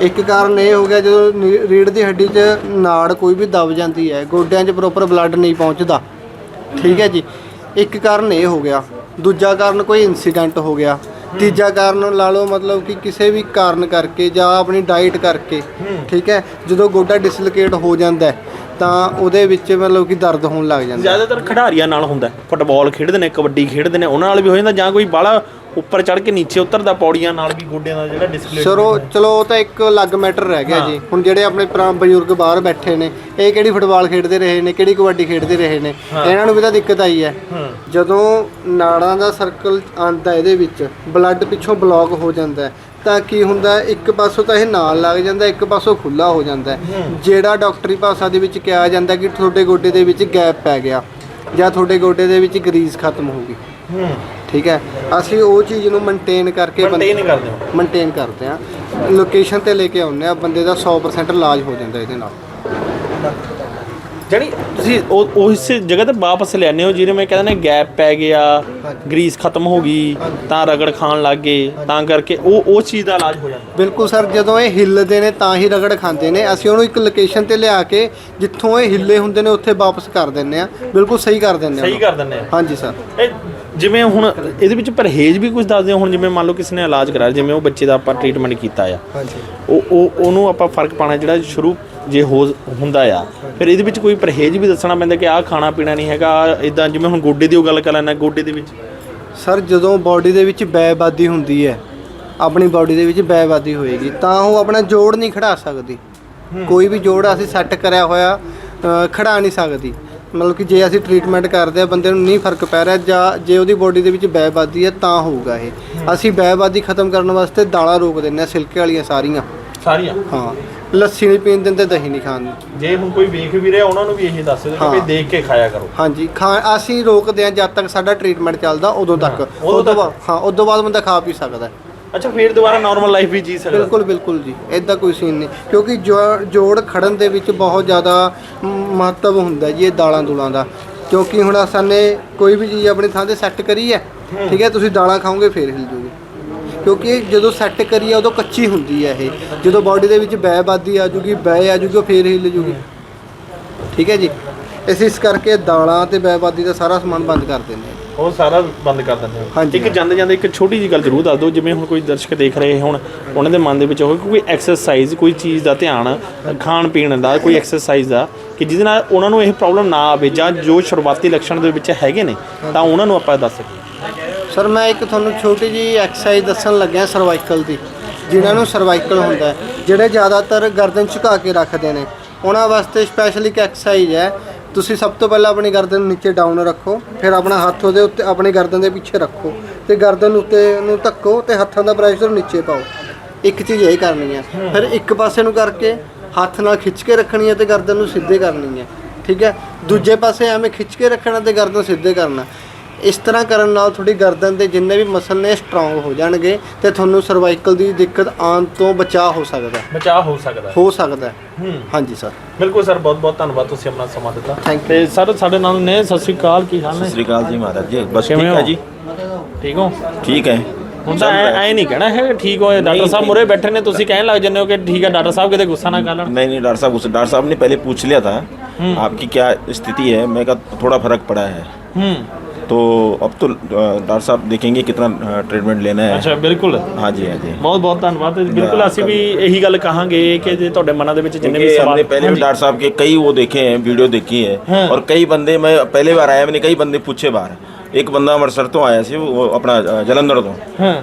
ਇੱਕ ਕਾਰਨ ਇਹ ਹੋ ਗਿਆ ਜਦੋਂ ਨੀ- ਰੀੜ ਦੀ ਹੱਡੀ 'ਚ ਨਾੜ ਕੋਈ ਵੀ ਦਬ ਜਾਂਦੀ ਹੈ ਗੋਡਿਆਂ 'ਚ ਪ੍ਰੋਪਰ ਬਲੱਡ ਨਹੀਂ ਪਹੁੰਚਦਾ। ਠੀਕ ਹੈ ਜੀ। ਇੱਕ ਕਾਰਨ ਇਹ ਹੋ ਗਿਆ। ਦੂਜਾ ਕਾਰਨ ਕੋਈ ਇਨਸੀਡੈਂਟ ਹੋ ਗਿਆ। ਤੀਜਾ ਕਾਰਨ ਲਾ ਲਓ ਮਤਲਬ ਕਿ ਕਿਸੇ ਵੀ ਕਾਰਨ ਕਰਕੇ ਜਾਂ ਆਪਣੀ ਡਾਈਟ ਕਰਕੇ ਠੀਕ ਹੈ। ਜਦੋਂ ਗੋਡਾ ਡਿਸਲੋਕੇਟ ਹੋ ਜਾਂਦਾ ਹੈ, ਤਾਂ ਉਹਦੇ ਵਿੱਚ ਮਤਲਬ ਕਿ ਦਰਦ ਹੋਣ ਲੱਗ ਜਾਂਦਾ। ਜ਼ਿਆਦਾਤਰ ਖਿਡਾਰੀਆਂ ਨਾਲ ਹੁੰਦਾ। ਫੁੱਟਬਾਲ ਖੇਡਦੇ ਨੇ ਕਬੱਡੀ ਖੇਡਦੇ ਨੇ ਉਹਨਾਂ ਨਾਲ ਵੀ ਹੋ ਜਾਂਦਾ ਜਾਂ ਕੋਈ ਬਾਹਲਾ ਉੱਪਰ ਚੜ ਕੇ ਨੀਚੇ ਉਤਰਦਾ ਪੌੜੀਆਂ ਨਾਲ ਵੀ ਗੋਡਿਆਂ ਦਾ ਜਿਹੜਾ ਡਿਸਪਲੇ ਚਲੋ ਚਲੋ ਉਹ ਤਾਂ ਇੱਕ ਅਲੱਗ ਮੈਟਰ ਰਹਿ ਗਿਆ ਜੀ। ਹੁਣ ਜਿਹੜੇ ਆਪਣੇ ਪੁਰਾ ਬਜ਼ੁਰਗ ਬਾਹਰ ਬੈਠੇ ਨੇ ਇਹ ਕਿਹੜੀ ਫੁੱਟਬਾਲ ਖੇਡਦੇ ਰਹੇ ਨੇ ਕਿਹੜੀ ਕਬੱਡੀ ਖੇਡਦੇ ਰਹੇ ਨੇ ਇਹਨਾਂ ਨੂੰ ਵੀ ਤਾਂ ਦਿੱਕਤ ਆਈ ਹੈ। ਜਦੋਂ ਨਾੜਾਂ ਦਾ ਸਰਕਲ ਆਂਦਾ ਇਹਦੇ ਵਿੱਚ ਬਲੱਡ ਪਿੱਛੋਂ ਬਲੌਕ ਹੋ ਜਾਂਦਾ ਹੈ, ਤਾਂ ਕੀ ਹੁੰਦਾ ਹੈ, ਇੱਕ ਪਾਸੋਂ ਤਾਂ ਇਹ ਨਾਲ ਲੱਗ ਜਾਂਦਾ ਇੱਕ ਪਾਸੋਂ ਖੁੱਲਾ ਹੋ ਜਾਂਦਾ ਹੈ। ਜਿਹੜਾ ਡਾਕਟਰੀ ਭਾਸ਼ਾ ਦੇ ਵਿੱਚ ਕਿਹਾ ਜਾਂਦਾ ਕਿ ਤੁਹਾਡੇ ਗੋਡੇ ਦੇ ਵਿੱਚ ਗੈਪ ਪੈ ਗਿਆ ਜਾਂ ਤੁਹਾਡੇ ਗੋਡੇ ਦੇ ਵਿੱਚ ਗਰੀਸ ਖਤਮ ਹੋ ਗਈ। ਹੂੰ। ਠੀਕ ਹੈ? ਅਸੀਂ ਉਹ ਚੀਜ਼ ਨੂੰ ਮੇਨਟੇਨ ਕਰਕੇ ਮੇਨਟੇਨ ਕਰਦੇ ਹੋ। ਮੇਨਟੇਨ ਕਰਦੇ ਆ ਲੋਕੇਸ਼ਨ ਤੇ ਲੈ ਕੇ ਆਉਂਦੇ ਆ ਬੰਦੇ ਦਾ 100% ਇਲਾਜ ਹੋ ਜਾਂਦਾ ਇਹਦੇ ਨਾਲ। ਜਾਨੀ ਤੁਸੀਂ ਉਹ ਉਸ ਜਗ੍ਹਾ ਤੇ ਵਾਪਸ ਲਿਆਨੇ ਹੋ ਜਿਹਨੇ ਮੈਂ ਕਹਿੰਦਾ ਨੇ ਗੈਪ ਪੈ ਗਿਆ ਗਰੀਸ ਖਤਮ ਹੋ ਗਈ ਤਾਂ ਰਗੜ ਖਾਣ ਲੱਗ ਗਏ ਤਾਂ ਕਰਕੇ ਉਹ ਉਹ ਚੀਜ਼ ਦਾ ਇਲਾਜ ਹੋ ਜਾਂਦਾ। ਬਿਲਕੁਲ ਸਰ ਜਦੋਂ ਇਹ ਹਿੱਲਦੇ ਨੇ ਤਾਂ ਹੀ ਰਗੜ ਖਾਂਦੇ ਨੇ। ਅਸੀਂ ਉਹਨੂੰ ਇੱਕ ਲੋਕੇਸ਼ਨ ਤੇ ਲਿਆ ਕੇ ਜਿੱਥੋਂ ਇਹ ਹਿੱਲੇ ਹੁੰਦੇ ਨੇ ਉੱਥੇ ਵਾਪਸ ਕਰ ਦਿੰਨੇ ਆ ਬਿਲਕੁਲ ਸਹੀ ਕਰ ਦਿੰਨੇ ਆ ਸਹੀ। ਕਰ ਦਿੰਦੇ ਆ ਹਾਂਜੀ ਸਰ। ਇਹ ਜਿਵੇਂ ਹੁਣ ਇਹਦੇ ਵਿੱਚ ਪਰਹੇਜ਼ ਵੀ ਕੁਝ ਦੱਸਦੇ ਹੁਣ ਜਿਵੇਂ ਮੰਨ ਲਓ ਕਿਸੇ ਨੇ ਇਲਾਜ ਕਰਾਇਆ ਜਿਵੇਂ ਉਹ ਬੱਚੇ ਦਾ ਆਪਾਂ ਟ੍ਰੀਟਮੈਂਟ ਕੀਤਾ ਆ। ਹਾਂਜੀ। ਉਹ ਉਹ ਉਹਨੂੰ ਆਪਾਂ ਫ਼ਰਕ ਪਾਣਾ ਜਿਹੜਾ ਸ਼ੁਰੂ ਜੇ ਹੋ ਹੁੰਦਾ ਆ। ਫਿਰ ਇਹਦੇ ਵਿੱਚ ਕੋਈ ਪਰਹੇਜ਼ ਵੀ ਦੱਸਣਾ ਪੈਂਦਾ ਕਿ ਆਹ ਖਾਣਾ ਪੀਣਾ ਨਹੀਂ ਹੈਗਾ ਇਦਾਂ ਜਿਵੇਂ ਹੁਣ ਗੋਡੇ ਦੀ ਉਹ ਗੱਲ ਕਰ ਲੈਣਾ ਗੋਡੇ ਦੇ ਵਿੱਚ। ਸਰ ਜਦੋਂ ਬਾਡੀ ਦੇ ਵਿੱਚ ਬੈਬਾਦੀ ਹੁੰਦੀ ਹੈ ਆਪਣੀ ਬਾਡੀ ਦੇ ਵਿੱਚ ਬੈਬਾਦੀ ਹੋਏਗੀ ਤਾਂ ਉਹ ਆਪਣਾ ਜੋੜ ਨਹੀਂ ਖੜਾ ਸਕਦੀ। ਕੋਈ ਵੀ ਜੋੜ ਅਸੀਂ ਸੈੱਟ ਕਰਿਆ ਹੋਇਆ ਖੜਾ ਨਹੀਂ ਸਕਦੀ। ਮਤਲਬ ਕਿ ਜੇ ਅਸੀਂ ਟ੍ਰੀਟਮੈਂਟ ਕਰਦੇ ਆ ਬੰਦੇ ਨੂੰ ਨਹੀਂ ਫ਼ਰਕ ਪੈ ਰਿਹਾ ਜਾਂ ਜੇ ਉਹਦੀ ਬੋਡੀ ਦੇ ਵਿੱਚ ਬੈਬਾਦੀ ਹੈ ਤਾਂ ਹੋਊਗਾ ਇਹ। ਅਸੀਂ ਬੈਬਾਦੀ ਖਤਮ ਕਰਨ ਵਾਸਤੇ ਦਾਲਾਂ ਰੋਕ ਦਿੰਦੇ ਆ ਸਿਲਕੇ ਵਾਲੀਆਂ ਸਾਰੀਆਂ। ਸਾਰੀਆਂ? ਹਾਂ। ਲੱਸੀ ਨਹੀਂ ਪੀਣ ਦਿੰਦੇ ਦਹੀਂ ਨਹੀਂ ਖਾਣ ਦਿੰਦੇ। ਜੇ ਹੁਣ ਕੋਈ ਵੇਖ ਵੀ ਰਿਹਾ ਉਹਨਾਂ ਨੂੰ ਵੀ ਇਹੀ ਦੱਸ ਦਿਓ ਕਿ ਹਾਂ। ਦੇਖ ਕੇ ਖਾਇਆ ਕਰੋ। ਹਾਂਜੀ ਖਾ ਅਸੀਂ ਰੋਕਦੇ ਆ ਜਦ ਤੱਕ ਸਾਡਾ ਟ੍ਰੀਟਮੈਂਟ ਚੱਲਦਾ ਉਦੋਂ ਤੱਕ। ਉਦੋਂ ਉਦੋਂ ਤੱਕ? ਬਾਅਦ ਹਾਂ ਉਦੋਂ ਬਾਅਦ ਬੰਦਾ ਖਾ ਪੀ ਸਕਦਾ। ਹੈ। ਅੱਛਾ ਫੇਰ ਦੁਬਾਰਾ ਨਾਰਮਲ ਲਾਈਫ ਵੀ ਜੀ ਸਕਦਾ। ਬਿਲਕੁਲ ਬਿਲਕੁਲ ਜੀ। ਇਦਾਂ ਕੋਈ ਸੀਨ ਨਹੀਂ। ਕਿਉਂਕਿ ਜੋੜ ਖੜਨ ਦੇ ਵਿੱਚ ਬਹੁਤ ਜ਼ਿਆਦਾ ਮਹੱਤਵ ਹੁੰਦਾ ਜੀ ਇਹ ਦਾਲਾਂ ਦੂਲਾਂ ਦਾ। ਕਿਉਂਕਿ ਹੁਣ ਅਸਾਨੇ ਕੋਈ ਵੀ ਚੀਜ਼ ਆਪਣੀ ਥਾਂ ਤੇ ਸੈੱਟ ਕਰੀ ਹੈ ਠੀਕ ਹੈ ਤੁਸੀਂ ਦਾਲਾਂ ਖਾਓਗੇ ਫੇਰ ਹਿਲ ਜੂਗੀ। ਕਿਉਂਕਿ ਜਦੋਂ ਸੈੱਟ ਕਰੀ ਹੈ ਉਦੋਂ ਕੱਚੀ ਹੁੰਦੀ ਹੈ ਇਹ। ਜਦੋਂ ਬਾਡੀ ਦੇ ਵਿੱਚ ਬੈ ਬਾਦੀ ਆ ਜੂਗੀ ਬੈ ਆ ਜੂਗੀ ਫੇਰ ਹਿਲ ਜੂਗੀ। ਠੀਕ ਹੈ ਜੀ? ਇਸ ਇਸ ਕਰਕੇ ਦਾਲਾਂ ਤੇ ਬੈ ਬਾਦੀ ਦਾ ਸਾਰਾ ਸਮਾਨ ਬੰਦ ਕਰ ਦਿੰਦੇ ਆ। ਉਹ ਸਾਰਾ ਬੰਦ ਕਰ ਦਿੰਦੇ ਹੋ ਹਾਂਜੀ। ਇੱਕ ਜਾਂਦੇ ਜਾਂਦੇ ਇੱਕ ਛੋਟੀ ਜੀ ਗੱਲ ਜ਼ਰੂਰ ਦੱਸ ਦਿਓ ਜਿਵੇਂ ਹੁਣ ਕੋਈ ਦਰਸ਼ਕ ਦੇਖ ਰਹੇ ਹੁਣ ਉਹਨਾਂ ਦੇ ਮਨ ਦੇ ਵਿੱਚ ਹੋਵੇ ਕਿ ਕੋਈ ਐਕਸਰਸਾਈਜ਼ ਕੋਈ ਚੀਜ਼ ਦਾ ਧਿਆਨ ਖਾਣ ਪੀਣ ਦਾ ਕੋਈ ਐਕਸਰਸਾਈਜ਼ ਦਾ ਕਿ ਜਿਹਦੇ ਨਾਲ ਉਹਨਾਂ ਨੂੰ ਇਹ ਪ੍ਰੋਬਲਮ ਨਾ ਆਵੇ ਜਾਂ ਜੋ ਸ਼ੁਰੂਆਤੀ ਲੱਛਣ ਦੇ ਵਿੱਚ ਹੈਗੇ ਨੇ ਤਾਂ ਉਹਨਾਂ ਨੂੰ ਆਪਾਂ ਦੱਸ ਸਕੀਏ ਸਰ ਮੈਂ ਇੱਕ ਤੁਹਾਨੂੰ ਛੋਟੀ ਜੀ ਐਕਸਰਸਾਈਜ਼ ਦੱਸਣ ਲੱਗਿਆ ਸਰਵਾਈਕਲ ਦੀ ਜਿਨ੍ਹਾਂ ਨੂੰ ਸਰਵਾਈਕਲ ਹੁੰਦਾ ਹੈ ਜਿਹੜੇ ਜ਼ਿਆਦਾਤਰ ਗਰਦਨ ਝੁਕਾ ਕੇ ਰੱਖਦੇ ਨੇ ਉਹਨਾਂ ਵਾਸਤੇ ਸਪੈਸ਼ਲ ਇੱਕ ਐਕਸਰਸਾਈਜ਼ ਹੈ ਤੁਸੀਂ ਸਭ ਤੋਂ ਪਹਿਲਾਂ ਆਪਣੀ ਗਰਦਨ ਨੂੰ ਨੀਚੇ ਡਾਊਨ ਰੱਖੋ, ਫਿਰ ਆਪਣਾ ਹੱਥ ਉਹਦੇ ਉੱਤੇ, ਆਪਣੀ ਗਰਦਨ ਦੇ ਪਿੱਛੇ ਰੱਖੋ ਤੇ ਗਰਦਨ ਉੱਤੇ ਨੂੰ ਧੱਕੋ ਤੇ ਹੱਥਾਂ ਦਾ ਪ੍ਰੈਸ਼ਰ ਨੀਚੇ ਪਾਓ। ਇੱਕ ਚੀਜ਼ ਇਹ ਕਰਨੀ ਹੈ ਫਿਰ ਇੱਕ ਪਾਸੇ ਨੂੰ ਕਰਕੇ ਹੱਥ ਨਾਲ ਖਿੱਚ ਕੇ ਰੱਖਣੀ ਹੈ ਤੇ ਗਰਦਨ ਨੂੰ ਸਿੱਧੇ ਕਰਨੀ ਹੈ ਠੀਕ ਹੈ? ਦੂਜੇ ਪਾਸੇ ਐਵੇਂ ਖਿੱਚ ਕੇ ਰੱਖਣਾ ਤੇ ਗਰਦਨ ਸਿੱਧੇ ਕਰਨਾ। ਇਸ ਤਰ੍ਹਾਂ ਕਰਨ ਨਾਲ ਤੁਹਾਡੀ ਗਰਦਨ ਦੇ ਜਿੰਨੇ ਵੀ ਮਸਲ ਨੇ ਸਟਰੋਂਗ ਹੋ ਜਾਣਗੇ ਤੇ ਤੁਹਾਨੂੰ ਸਰਵਾਈਕਲ ਦੀ ਦਿੱਕਤ ਆਉਣ ਤੋਂ ਬਚਾਅ ਹੋ ਸਕਦਾ ਹੈ। ਬਚਾਅ ਹੋ ਸਕਦਾ ਹੈ ਹੋ ਸਕਦਾ ਹੈ। ਹੂੰ ਹਾਂਜੀ ਸਰ ਬਿਲਕੁਲ ਸਰ ਬਹੁਤ ਬਹੁਤ ਧੰਨਵਾਦ ਤੁਸੀਂ ਆਪਣਾ ਸਮਾਂ ਦਿੱਤਾ Thank you. ਤੇ ਸਰ ਸਾਡੇ ਨਾਲ ਨੇ ਸਤਿ ਸ਼੍ਰੀ ਅਕਾਲ ਕੀ ਹਾਲ ਨੇ ਸਤਿ ਸ੍ਰੀ ਅਕਾਲ ਜੀ ਮਹਾਰਾਜ ਜੀ ਬਸ ਠੀਕ ਕਿਵੇਂ ਹੋ? ਹੈ ਜੀ ਠੀਕ ਹੋ ਠੀਕ ਹੈ ਹੁਣ ਤਾਂ ਐ ਐ ਨਹੀਂ ਕਹਿਣਾ ਹੈ ਠੀਕ ਹੋਏ ਡਾਕਟਰ ਸਾਹਿਬ ਮੁਰੇ ਬੈਠੇ ਨੇ ਤੁਸੀਂ ਕਹਿਣ ਲੱਗ ਜੰਨੇ ਹੋ ਕਿ ਠੀਕ ਹੈ ਡਾਕਟਰ ਸਾਹਿਬ ਕਿਤੇ ਗੁੱਸਾ ਨਾ ਕਰ ਲੈਣ नहीं नहीं डॉक्टर साहब उससे डॉक्टर साहब ने पहले पूछ लिया था आपकी क्या स्थिति है मैं कहा थोड़ा फर्क पड़ा है ਹੂੰ तो अब तो डॉक्टर ਸਾਹਿਬ ਦੇਖेंगे ਕਿਤਨਾ ਟ੍ਰੀਟਮੈਂਟ ਲੈਣਾ ਹੈ ਅੱਛਾ ਬਿਲਕੁਲ ਹਾਂਜੀ ਹਾਂਜੀ ਬਹੁਤ ਬਹੁਤ ਧੰਨਵਾਦ ਬਿਲਕੁਲ ਅਸੀਂ ਵੀ ਇਹੀ ਗੱਲ ਕਹਾਂਗੇ ਕਿ ਜੇ ਤੁਹਾਡੇ ਮਨਾਂ ਦੇ ਵਿੱਚ ਜਿੰਨੇ ਵੀ ਸਵਾਲ हमने पहले भी डॉक्टर साहब के कई वो देखे हैं वीडियो देखी है। और कई बंदे मैं पहले बार आया मैंने कई बंदे पूछे बाहर ਇੱਕ ਬੰਦਾ ਅੰਮ੍ਰਿਤਸਰ ਤੋਂ ਆਇਆ ਸੀ ਉਹ ਆਪਣਾ ਜਲੰਧਰ ਤੋਂ